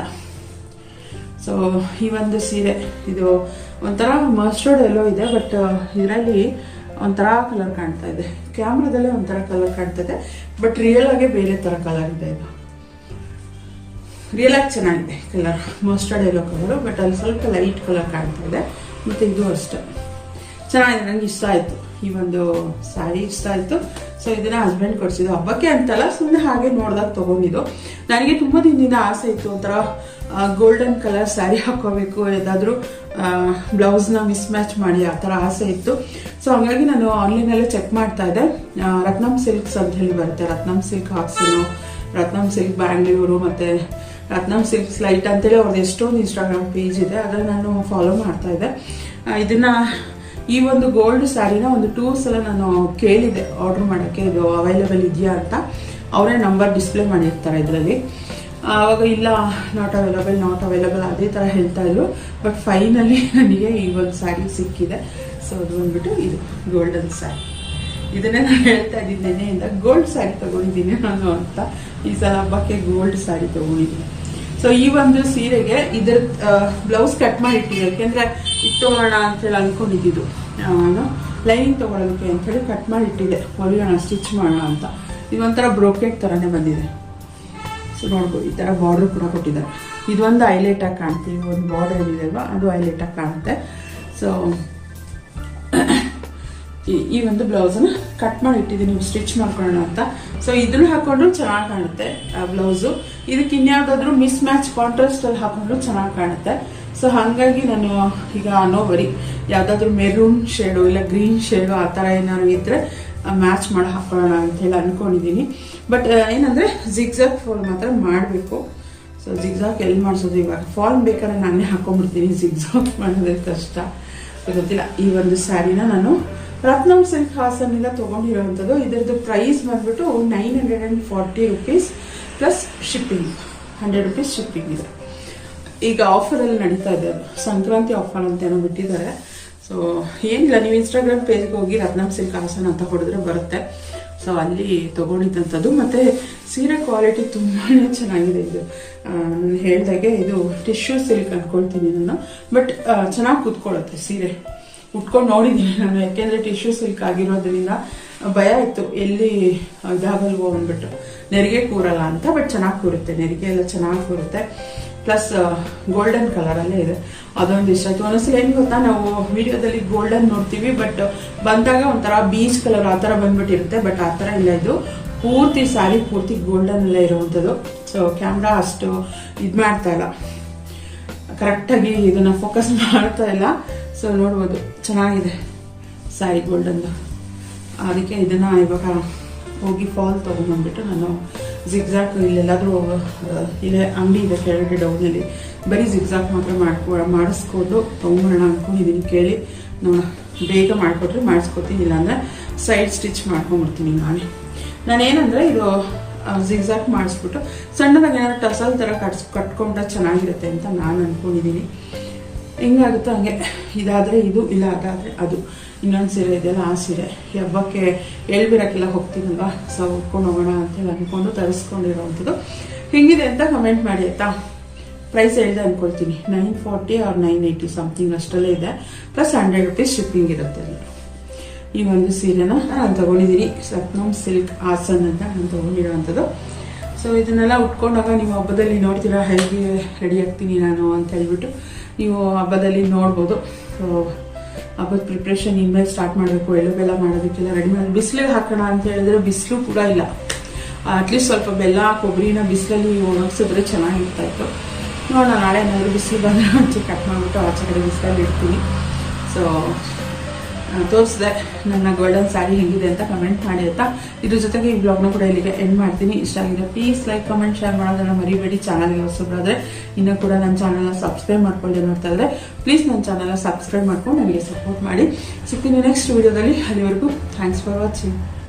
ಸೊ ಈ ಒಂದು ಸೀರೆ, ಇದು ಒಂಥರ ಮಸ್ಟರ್ಡ್ ಎಲ್ಲೋ ಇದೆ ಬಟ್ ಇದರಲ್ಲಿ ಒಂಥರ ಕಲರ್ ಕಾಣ್ತಾ ಇದೆ. ಕ್ಯಾಮ್ರಾದಲ್ಲೇ ಒಂಥರ ಕಲರ್ ಕಾಣ್ತಾ ಇದೆ ಬಟ್ ರಿಯಲ್ ಆಗಿ ಬೇರೆ ಥರ ಕಲರ್ ಇದೆ ಇದು. ರಿಯಲ್ ಆಗಿ ಚೆನ್ನಾಗಿದೆ colour mustard yellow colour but ಅಲ್ಲಿ ಸ್ವಲ್ಪ ಲೈಟ್ ಕಲರ್ ಕಾಣ್ತಾ ಇದೆ. ಮತ್ತು ಇದು ಅಷ್ಟೇ. ಚೆನ್ನಾಗಿದೆ ನನಗೆ ಇಷ್ಟ ಆಯಿತು. ಈ ಒಂದು ಸ್ಯಾರಿ ಇಷ್ಟ ಆಯಿತು. ಸೊ ಇದನ್ನ ಹಸ್ಬೆಂಡ್ ಕೊಡಿಸಿದ್ದು. ಹಬ್ಬಕ್ಕೆ ಅಂತಲ್ಲ ಸುಮ್ಮನೆ ಹಾಗೆ ನೋಡ್ದಾಗ ತೊಗೊಂಡಿದ್ದು. ನನಗೆ ತುಂಬ ದಿನದಿಂದ ಆಸೆ ಇತ್ತು ಒಂಥರ ಗೋಲ್ಡನ್ ಕಲರ್ ಸ್ಯಾರಿ ಹಾಕೋಬೇಕು ಏನಾದರೂ ಬ್ಲೌಸ್ನ ಮಿಸ್ ಮ್ಯಾಚ್ ಮಾಡಿ, ಆ ಥರ ಆಸೆ ಇತ್ತು. ಸೊ ಹಂಗಾಗಿ ನಾನು ಆನ್ಲೈನಲ್ಲೇ ಚೆಕ್ ಮಾಡ್ತಾ ಇದ್ದೆ. ರತ್ನಂ ಸಿಲ್ಕ್ಸ್ ಅಂತ ಹೇಳಿ ಬರುತ್ತೆ. ರತ್ನಂ ಸಿಲ್ಕ್ ಹಾಕ್ಸಿನು ರತ್ನಂ ಸಿಲ್ಕ್ ಬ್ಯಾಂಗ್ಳೂರು, ಮತ್ತು ರತ್ನಂ ಸಿಲ್ಕ್ಸ್ ಲೈಟ್ ಅಂತೇಳಿ ಅವ್ರದ್ದು ಎಷ್ಟೊಂದು ಇನ್ಸ್ಟಾಗ್ರಾಮ್ ಪೇಜ್ ಇದೆ. ಅದನ್ನು ನಾನು ಫಾಲೋ ಮಾಡ್ತಾ ಇದ್ದೆ. ಇದನ್ನ ಈ ಒಂದು ಗೋಲ್ಡ್ ಸ್ಯಾರಿನ ಒಂದು ಟೂ ಸಲ ನಾನು ಕೇಳಿದೆ ಆರ್ಡರ್ ಮಾಡೋಕ್ಕೆ. ಇದು ಅವೈಲೇಬಲ್ ಇದೆಯಾ ಅಂತ. ಅವರೇ ನಂಬರ್ ಡಿಸ್ಪ್ಲೇ ಮಾಡಿರ್ತಾರೆ ಇದರಲ್ಲಿ. ಆವಾಗ ಇಲ್ಲ ನಾಟ್ ಅವೈಲಬಲ್ ನಾಟ್ ಅವೈಲಬಲ್ ಅದೇ ಥರ ಹೇಳ್ತಾ ಇದ್ರು. ಬಟ್ ಫೈನಲಿ ನನಗೆ ಈ ಒಂದು ಸ್ಯಾರಿ ಸಿಕ್ಕಿದೆ. ಸೊ ಅದು ಬಂದ್ಬಿಟ್ಟು ಇದು ಗೋಲ್ಡನ್ ಸ್ಯಾರಿ ಇದನ್ನೇ ನಾನು ಹೇಳ್ತಾ ಇದ್ದೀನಿ, ನೆನೆಯಿಂದ. ಗೋಲ್ಡ್ ಸ್ಯಾರಿ ತೊಗೊಂಡಿದ್ದೀನಿ ನಾನು ಅಂತ. ಈ ಸಲ ಹಬ್ಬಕ್ಕೆ ಗೋಲ್ಡ್ ಸ್ಯಾರಿ ತಗೊಂಡಿದ್ದೀನಿ. ಸೊ ಈ ಒಂದು ಸೀರೆಗೆ ಇದ್ರ ಬ್ಲೌಸ್ ಕಟ್ ಮಾಡಿ ಇಟ್ಟಿದ್ದೆ ಯಾಕೆಂದ್ರೆ ಇದು ಅಂತೇಳಿ ಅನ್ಕೊಂಡಿದ್ದು ನಾನು ಲೈನಿಂಗ್ ತಗೊಳ್ಳೋದಕ್ಕೆ ಅಂತೇಳಿ ಕಟ್ ಮಾಡಿ ಇಟ್ಟಿದ್ದೆ ಹೊಲಿಯೋಣ ಸ್ಟಿಚ್ ಮಾಡೋಣ ಅಂತ. ಇದೊಂಥರ ಬ್ರೋಕೆಟ್ ಥರನೇ ಬಂದಿದೆ. ಸೊ ನೋಡ್ಬೋದು ಈ ಥರ ಬಾರ್ಡರ್ ಕೂಡ ಕೊಟ್ಟಿದ್ದಾರೆ. ಇದೊಂದು ಹೈಲೈಟ್ ಆಗಿ ಕಾಣ್ತೀವಿ ಒಂದು ಬಾರ್ಡರ್ ಏನಿದೆ ಅಲ್ವಾ, ಅದು ಹೈಲೈಟ್ ಆಗಿ ಕಾಣುತ್ತೆ. ಸೊ ಈ- ಈ ಒಂದು ಬ್ಲೌಸನ್ನು ಕಟ್ ಮಾಡಿ ಇಟ್ಟಿದ್ದೀನಿ ಸ್ಟಿಚ್ ಮಾಡ್ಕೊಳ್ಳೋಣ ಅಂತ. ಸೊ ಇದನ್ನು ಹಾಕೊಂಡ್ರು ಚೆನ್ನಾಗಿ ಕಾಣುತ್ತೆ ಬ್ಲೌಸು. ಇದಕ್ಕೆ ಇನ್ಯಾವುದಾದ್ರೂ ಮಿಸ್ ಮ್ಯಾಚ್ ಕಾಂಟ್ರಾಸ್ಟ್ ಅಲ್ಲಿ ಹಾಕೊಂಡ್ರು ಚೆನ್ನಾಗಿ ಕಾಣುತ್ತೆ. ಸೊ ಹಾಗಾಗಿ ನಾನು ಈಗ ಅನ್ನೋವರಿ ಯಾವುದಾದ್ರೂ ಮೆರೂನ್ ಶೇಡು ಇಲ್ಲ ಗ್ರೀನ್ ಶೇಡು ಆ ಥರ ಏನಾದ್ರು ಇದ್ರೆ ಮ್ಯಾಚ್ ಮಾಡಿ ಹಾಕೊಳ್ಳೋಣ ಅಂತ ಹೇಳಿ ಅನ್ಕೊಂಡಿದ್ದೀನಿ ಬಟ್ ಏನಂದ್ರೆ ಜಿಗ್ಜಾಗ್ ಫಾಲ್ ಮಾತ್ರ ಮಾಡಬೇಕು. ಸೊ ಜಿಗ್ಜಾಗ್ ಎಲ್ಲಿ ಮಾಡಿಸೋದು ಇವಾಗ? ಫಾಲ್ ಬೇಕಾದ್ರೆ ನಾನೇ ಹಾಕೊಂಡ್ಬಿಡ್ತೀನಿ ಜಿಗ್ಜಾಗ್ ಮಾಡೋದಕ್ಕೆ ಕಷ್ಟ. ಗೊತ್ತಿಲ್ಲ. ಈ ಒಂದು ಸ್ಯಾರಿನ ನಾನು ರತ್ನಂ ಸಿಲ್ಕ್ ಹಾಸನಿಂದ ತೊಗೊಂಡಿರೋವಂಥದ್ದು. ಇದರದ್ದು ಪ್ರೈಸ್ ಬಂದ್ಬಿಟ್ಟು nine hundred and forty rupees plus shipping hundred rupees shipping ಇದೆ. ಈಗ ಆಫರಲ್ಲಿ ನಡೀತಾ ಇದೆ. ಸಂಕ್ರಾಂತಿ ಆಫರ್ ಅಂತ ಏನೋ ಬಿಟ್ಟಿದ್ದಾರೆ. ಸೊ ಏನಿಲ್ಲ, ನೀವು ಇನ್ಸ್ಟಾಗ್ರಾಮ್ ಪೇಜ್ಗೆ ಹೋಗಿ ರತ್ನಂ ಸಿಲ್ಕ್ ಹಾಸನ್ ಅಂತ ಹೊಡೆದ್ರೆ ಬರುತ್ತೆ. ಸೊ ಅಲ್ಲಿ ತೊಗೊಂಡಿದ್ದಂಥದ್ದು. ಮತ್ತು ಸೀರೆ ಕ್ವಾಲಿಟಿ ತುಂಬಾ ಚೆನ್ನಾಗಿದೆ ಇದು. ನಾನು ಹೇಳ್ದಾಗೆ ಇದು ಟಿಶ್ಯೂ ಸಿಲ್ಕ್ ಅಂದ್ಕೊಳ್ತೀನಿ ನಾನು. ಬಟ್ ಚೆನ್ನಾಗಿ ಕೂತ್ಕೊಳ್ಳುತ್ತೆ ಸೀರೆ. ಉಟ್ಕೊಂಡು ನೋಡಿದ್ದೀನಿ ನಾನು ಯಾಕೆಂದರೆ ಟಿಶ್ಯೂ ಸಿಲ್ಕ್ ಆಗಿರೋದ್ರಿಂದ ಭಯ ಇತ್ತು. ಎಲ್ಲಿ ಇದಾಗಲ್ವೋ ಅಂದ್ಬಿಟ್ಟು. ನೆರಿಗೆ ಕೂರಲ್ಲ ಅಂತ ಬಟ್ ಚೆನ್ನಾಗಿ ಕೂರುತ್ತೆ. ನೆರಿಗೆ ಎಲ್ಲ ಚೆನ್ನಾಗಿ ಕೂರುತ್ತೆ. ಪ್ಲಸ್ ಗೋಲ್ಡನ್ ಕಲರಲ್ಲೇ ಇದೆ. ಅದೊಂದು ಇಷ್ಟ ಆಯ್ತು. ಒಂದೊಂದ್ಸಲ ಏನು ಗೊತ್ತಾ, ನಾವು ವಿಡಿಯೋದಲ್ಲಿ ಗೋಲ್ಡನ್ ನೋಡ್ತೀವಿ ಬಟ್ ಬಂದಾಗ ಒಂಥರ ಬೀಚ್ ಕಲರ್ ಆ ಥರ ಬಂದ್ಬಿಟ್ಟಿರುತ್ತೆ ಬಟ್ ಆ ಥರ ಇಲ್ಲ ಇದು. ಪೂರ್ತಿ ಸ್ಯಾರಿ ಪೂರ್ತಿ ಗೋಲ್ಡನ್ ಅಲ್ಲೇ ಇರುವಂಥದ್ದು. ಸೊ ಕ್ಯಾಮ್ರಾ ಅಷ್ಟು ಇದು ಮಾಡ್ತಾ ಇಲ್ಲ ಕರೆಕ್ಟಾಗಿ ಇದನ್ನ ಫೋಕಸ್ ಮಾಡ್ತಾ ಇಲ್ಲ. ಸೊ ನೋಡ್ಬೋದು. ಚೆನ್ನಾಗಿದೆ. ಸ್ಯಾರಿ ಗೋಲ್ಡನ್ದು ಅದಕ್ಕೆ ಇದನ್ನು ಇವಾಗ ಹೋಗಿ ಫಾಲ್ ತೊಗೊಂಡ್ಬಂದ್ಬಿಟ್ಟು ನಾನು ಜಿಗ್ಜಾಕ್ ಇಲ್ಲೆಲ್ಲಾದರೂ ಇಲ್ಲೇ ಅಂಗಡಿ ಇದೆ ಕೆಳಗಡೆ ಡೌನಲ್ಲಿ ಬರೀ ಜಿಗ್ಜಾಕ್ ಮಾತ್ರ ಮಾಡ್ಕೊ ಮಾಡಿಸ್ಕೊಂಡು ತೊಗೊಂಬರೋಣ ಅಂದ್ಕೊಂಡಿದ್ದೀನಿ ಕೇಳಿ. ನೋಡೋಣ ಬೇಗ ಮಾಡಿಕೊಟ್ರೆ ಮಾಡಿಸ್ಕೊತೀನಿ, ಇಲ್ಲಾಂದರೆ ಸೈಡ್ ಸ್ಟಿಚ್ ಮಾಡ್ಕೊಂಬಿಡ್ತೀನಿ ನಾನು. ನಾನೇನಂದರೆ ಇದು ಜಿಗ್ಜಾಕ್ ಮಾಡಿಸ್ಬಿಟ್ಟು ಸಣ್ಣದಾಗಿ ಏನಾದ್ರು ಟಸಲ್ ಥರ ಕಟ್ಸ್, ಕಟ್ಕೊಂಡ್ರೆ ಚೆನ್ನಾಗಿರುತ್ತೆ ಅಂತ ನಾನು ಅಂದ್ಕೊಂಡಿದ್ದೀನಿ ಹೆಂಗಾಗುತ್ತೋ ಹಂಗೆ. ಇದಾದರೆ ಇದು, ಇಲ್ಲ ಅದಾದರೆ ಅದು. ಇನ್ನೊಂದು ಸೀರೆ ಇದೆಯಲ್ಲ ಆ ಸೀರೆ. ಹಬ್ಬಕ್ಕೆ ಹೇಳ್ಬಿರೋಕ್ಕೆಲ್ಲ ಹೋಗ್ತೀನಲ್ವ? ಸೊ ಉಟ್ಕೊಂಡು ಹೋಗೋಣ ಅಂತೇಳಿ ಅಂದ್ಕೊಂಡು ತರಿಸ್ಕೊಂಡಿರೋವಂಥದ್ದು. ಹೆಂಗಿದೆ ಅಂತ ಕಮೆಂಟ್ ಮಾಡಿ, ಆಯಿತಾ? ಪ್ರೈಸ್ ಹೇಳಿದೆ ಅಂದ್ಕೊಳ್ತೀನಿ nine forty or nine eighty something ಅಷ್ಟರಲ್ಲೇ ಇದೆ. ಪ್ಲಸ್ ಹಂಡ್ರೆಡ್ ರುಪೀಸ್ ಶಿಪ್ಪಿಂಗ್ ಇರುತ್ತೆ ಅಲ್ಲಿ. ಈ ಒಂದು ಸೀರೆನ ನಾನು ತೊಗೊಂಡಿದ್ದೀನಿ. ಸಪ್ನಮ್ ಸಿಲ್ಕ್ ಹಾಸನ್ ಅಂತ ನಾನು ತೊಗೊಂಡಿರೋವಂಥದ್ದು. ಸೊ ಇದನ್ನೆಲ್ಲ ಉಟ್ಕೊಂಡಾಗ ನೀವು ಹಬ್ಬದಲ್ಲಿ ನೋಡ್ತೀರಾ ಹೇಗೆ ರೆಡಿ ಆಗ್ತೀನಿ ನಾನು ಅಂತ ಹೇಳ್ಬಿಟ್ಟು. ನೀವು ಹಬ್ಬದಲ್ಲಿ ನೋಡ್ಬೋದು. ಸೊ ಹಬ್ಬದ ಪ್ರಿಪ್ರೇಷನ್ ಇನ್ಮೇಲೆ ಸ್ಟಾರ್ಟ್ ಮಾಡಬೇಕು ಎಳ್ಳು ಬೆಲ್ಲ ಮಾಡೋದಕ್ಕೆಲ್ಲ ರೆಡಿ ಮಾಡಿ ಬಿಸಿಲಿಗೆ ಹಾಕೋಣ ಅಂತ ಹೇಳಿದ್ರೆ ಬಿಸಿಲು ಕೂಡ ಇಲ್ಲ. ಅಟ್ಲೀಸ್ಟ್ ಸ್ವಲ್ಪ ಬೆಲ್ಲ, ಕೊಬ್ಬರಿನ ಬಿಸಿಲಲ್ಲಿ ಒಣಗಿಸಿದ್ರೆ ಚೆನ್ನಾಗಿರ್ತಾ ಇತ್ತು. ನೋಡೋಣ, ನಾಳೆ ಏನಾದರೂ ಬಿಸಿಲು ಬಂದರೆ ಒಂಚೂರು ಕಟ್ ಮಾಡಿಬಿಟ್ಟು ಆಚೆ ಕಡೆ ಬಿಸಿಲಲ್ಲಿ ಇಡ್ತೀನಿ. ಸೊ ತೋರಿಸಿದೆ. ನನ್ನ ಗೋಲ್ಡನ್ ಸ್ಯಾರಿ ಹೆಂಗಿದೆ ಅಂತ ಕಮೆಂಟ್ ಮಾಡಿ ಅಂತ ಇದ್ರ ಜೊತೆಗೆ ಈ ಬ್ಲಾಗ್ನ ಕೂಡ ಇಲ್ಲಿಗೆ ಎಂಡ್ ಮಾಡ್ತೀನಿ. ಇಷ್ಟ ಆಗಿದೆ ಪ್ಲೀಸ್ ಲೈಕ್ ಕಮೆಂಟ್ ಶೇರ್ ಮಾಡೋದನ್ನ ಮರಿಬೇಡಿ. ಚಾನಲ್ಗೆ ಹೊಸಬ್ರಾದ್ರೆ ಇನ್ನೂ ಕೂಡ ನನ್ನ ಚಾನಲ್ನ ಸಬ್ಸ್ಕ್ರೈಬ್ ಮಾಡ್ಕೊಳ್ಳಿ ನೋಡ್ತಾ ಇದ್ರೆ ಪ್ಲೀಸ್ ನನ್ನ ಚಾನಲ್ನ ಸಬ್ಸ್ಕ್ರೈಬ್ ಮಾಡ್ಕೊಂಡು ನನಗೆ ಸಪೋರ್ಟ್ ಮಾಡಿ. ಸಿಗ್ತೀನಿ ನೆಕ್ಸ್ಟ್ ವಿಡಿಯೋದಲ್ಲಿ ಅಲ್ಲಿವರೆಗೂ ಥ್ಯಾಂಕ್ಸ್ ಫಾರ್ ವಾಚಿಂಗ್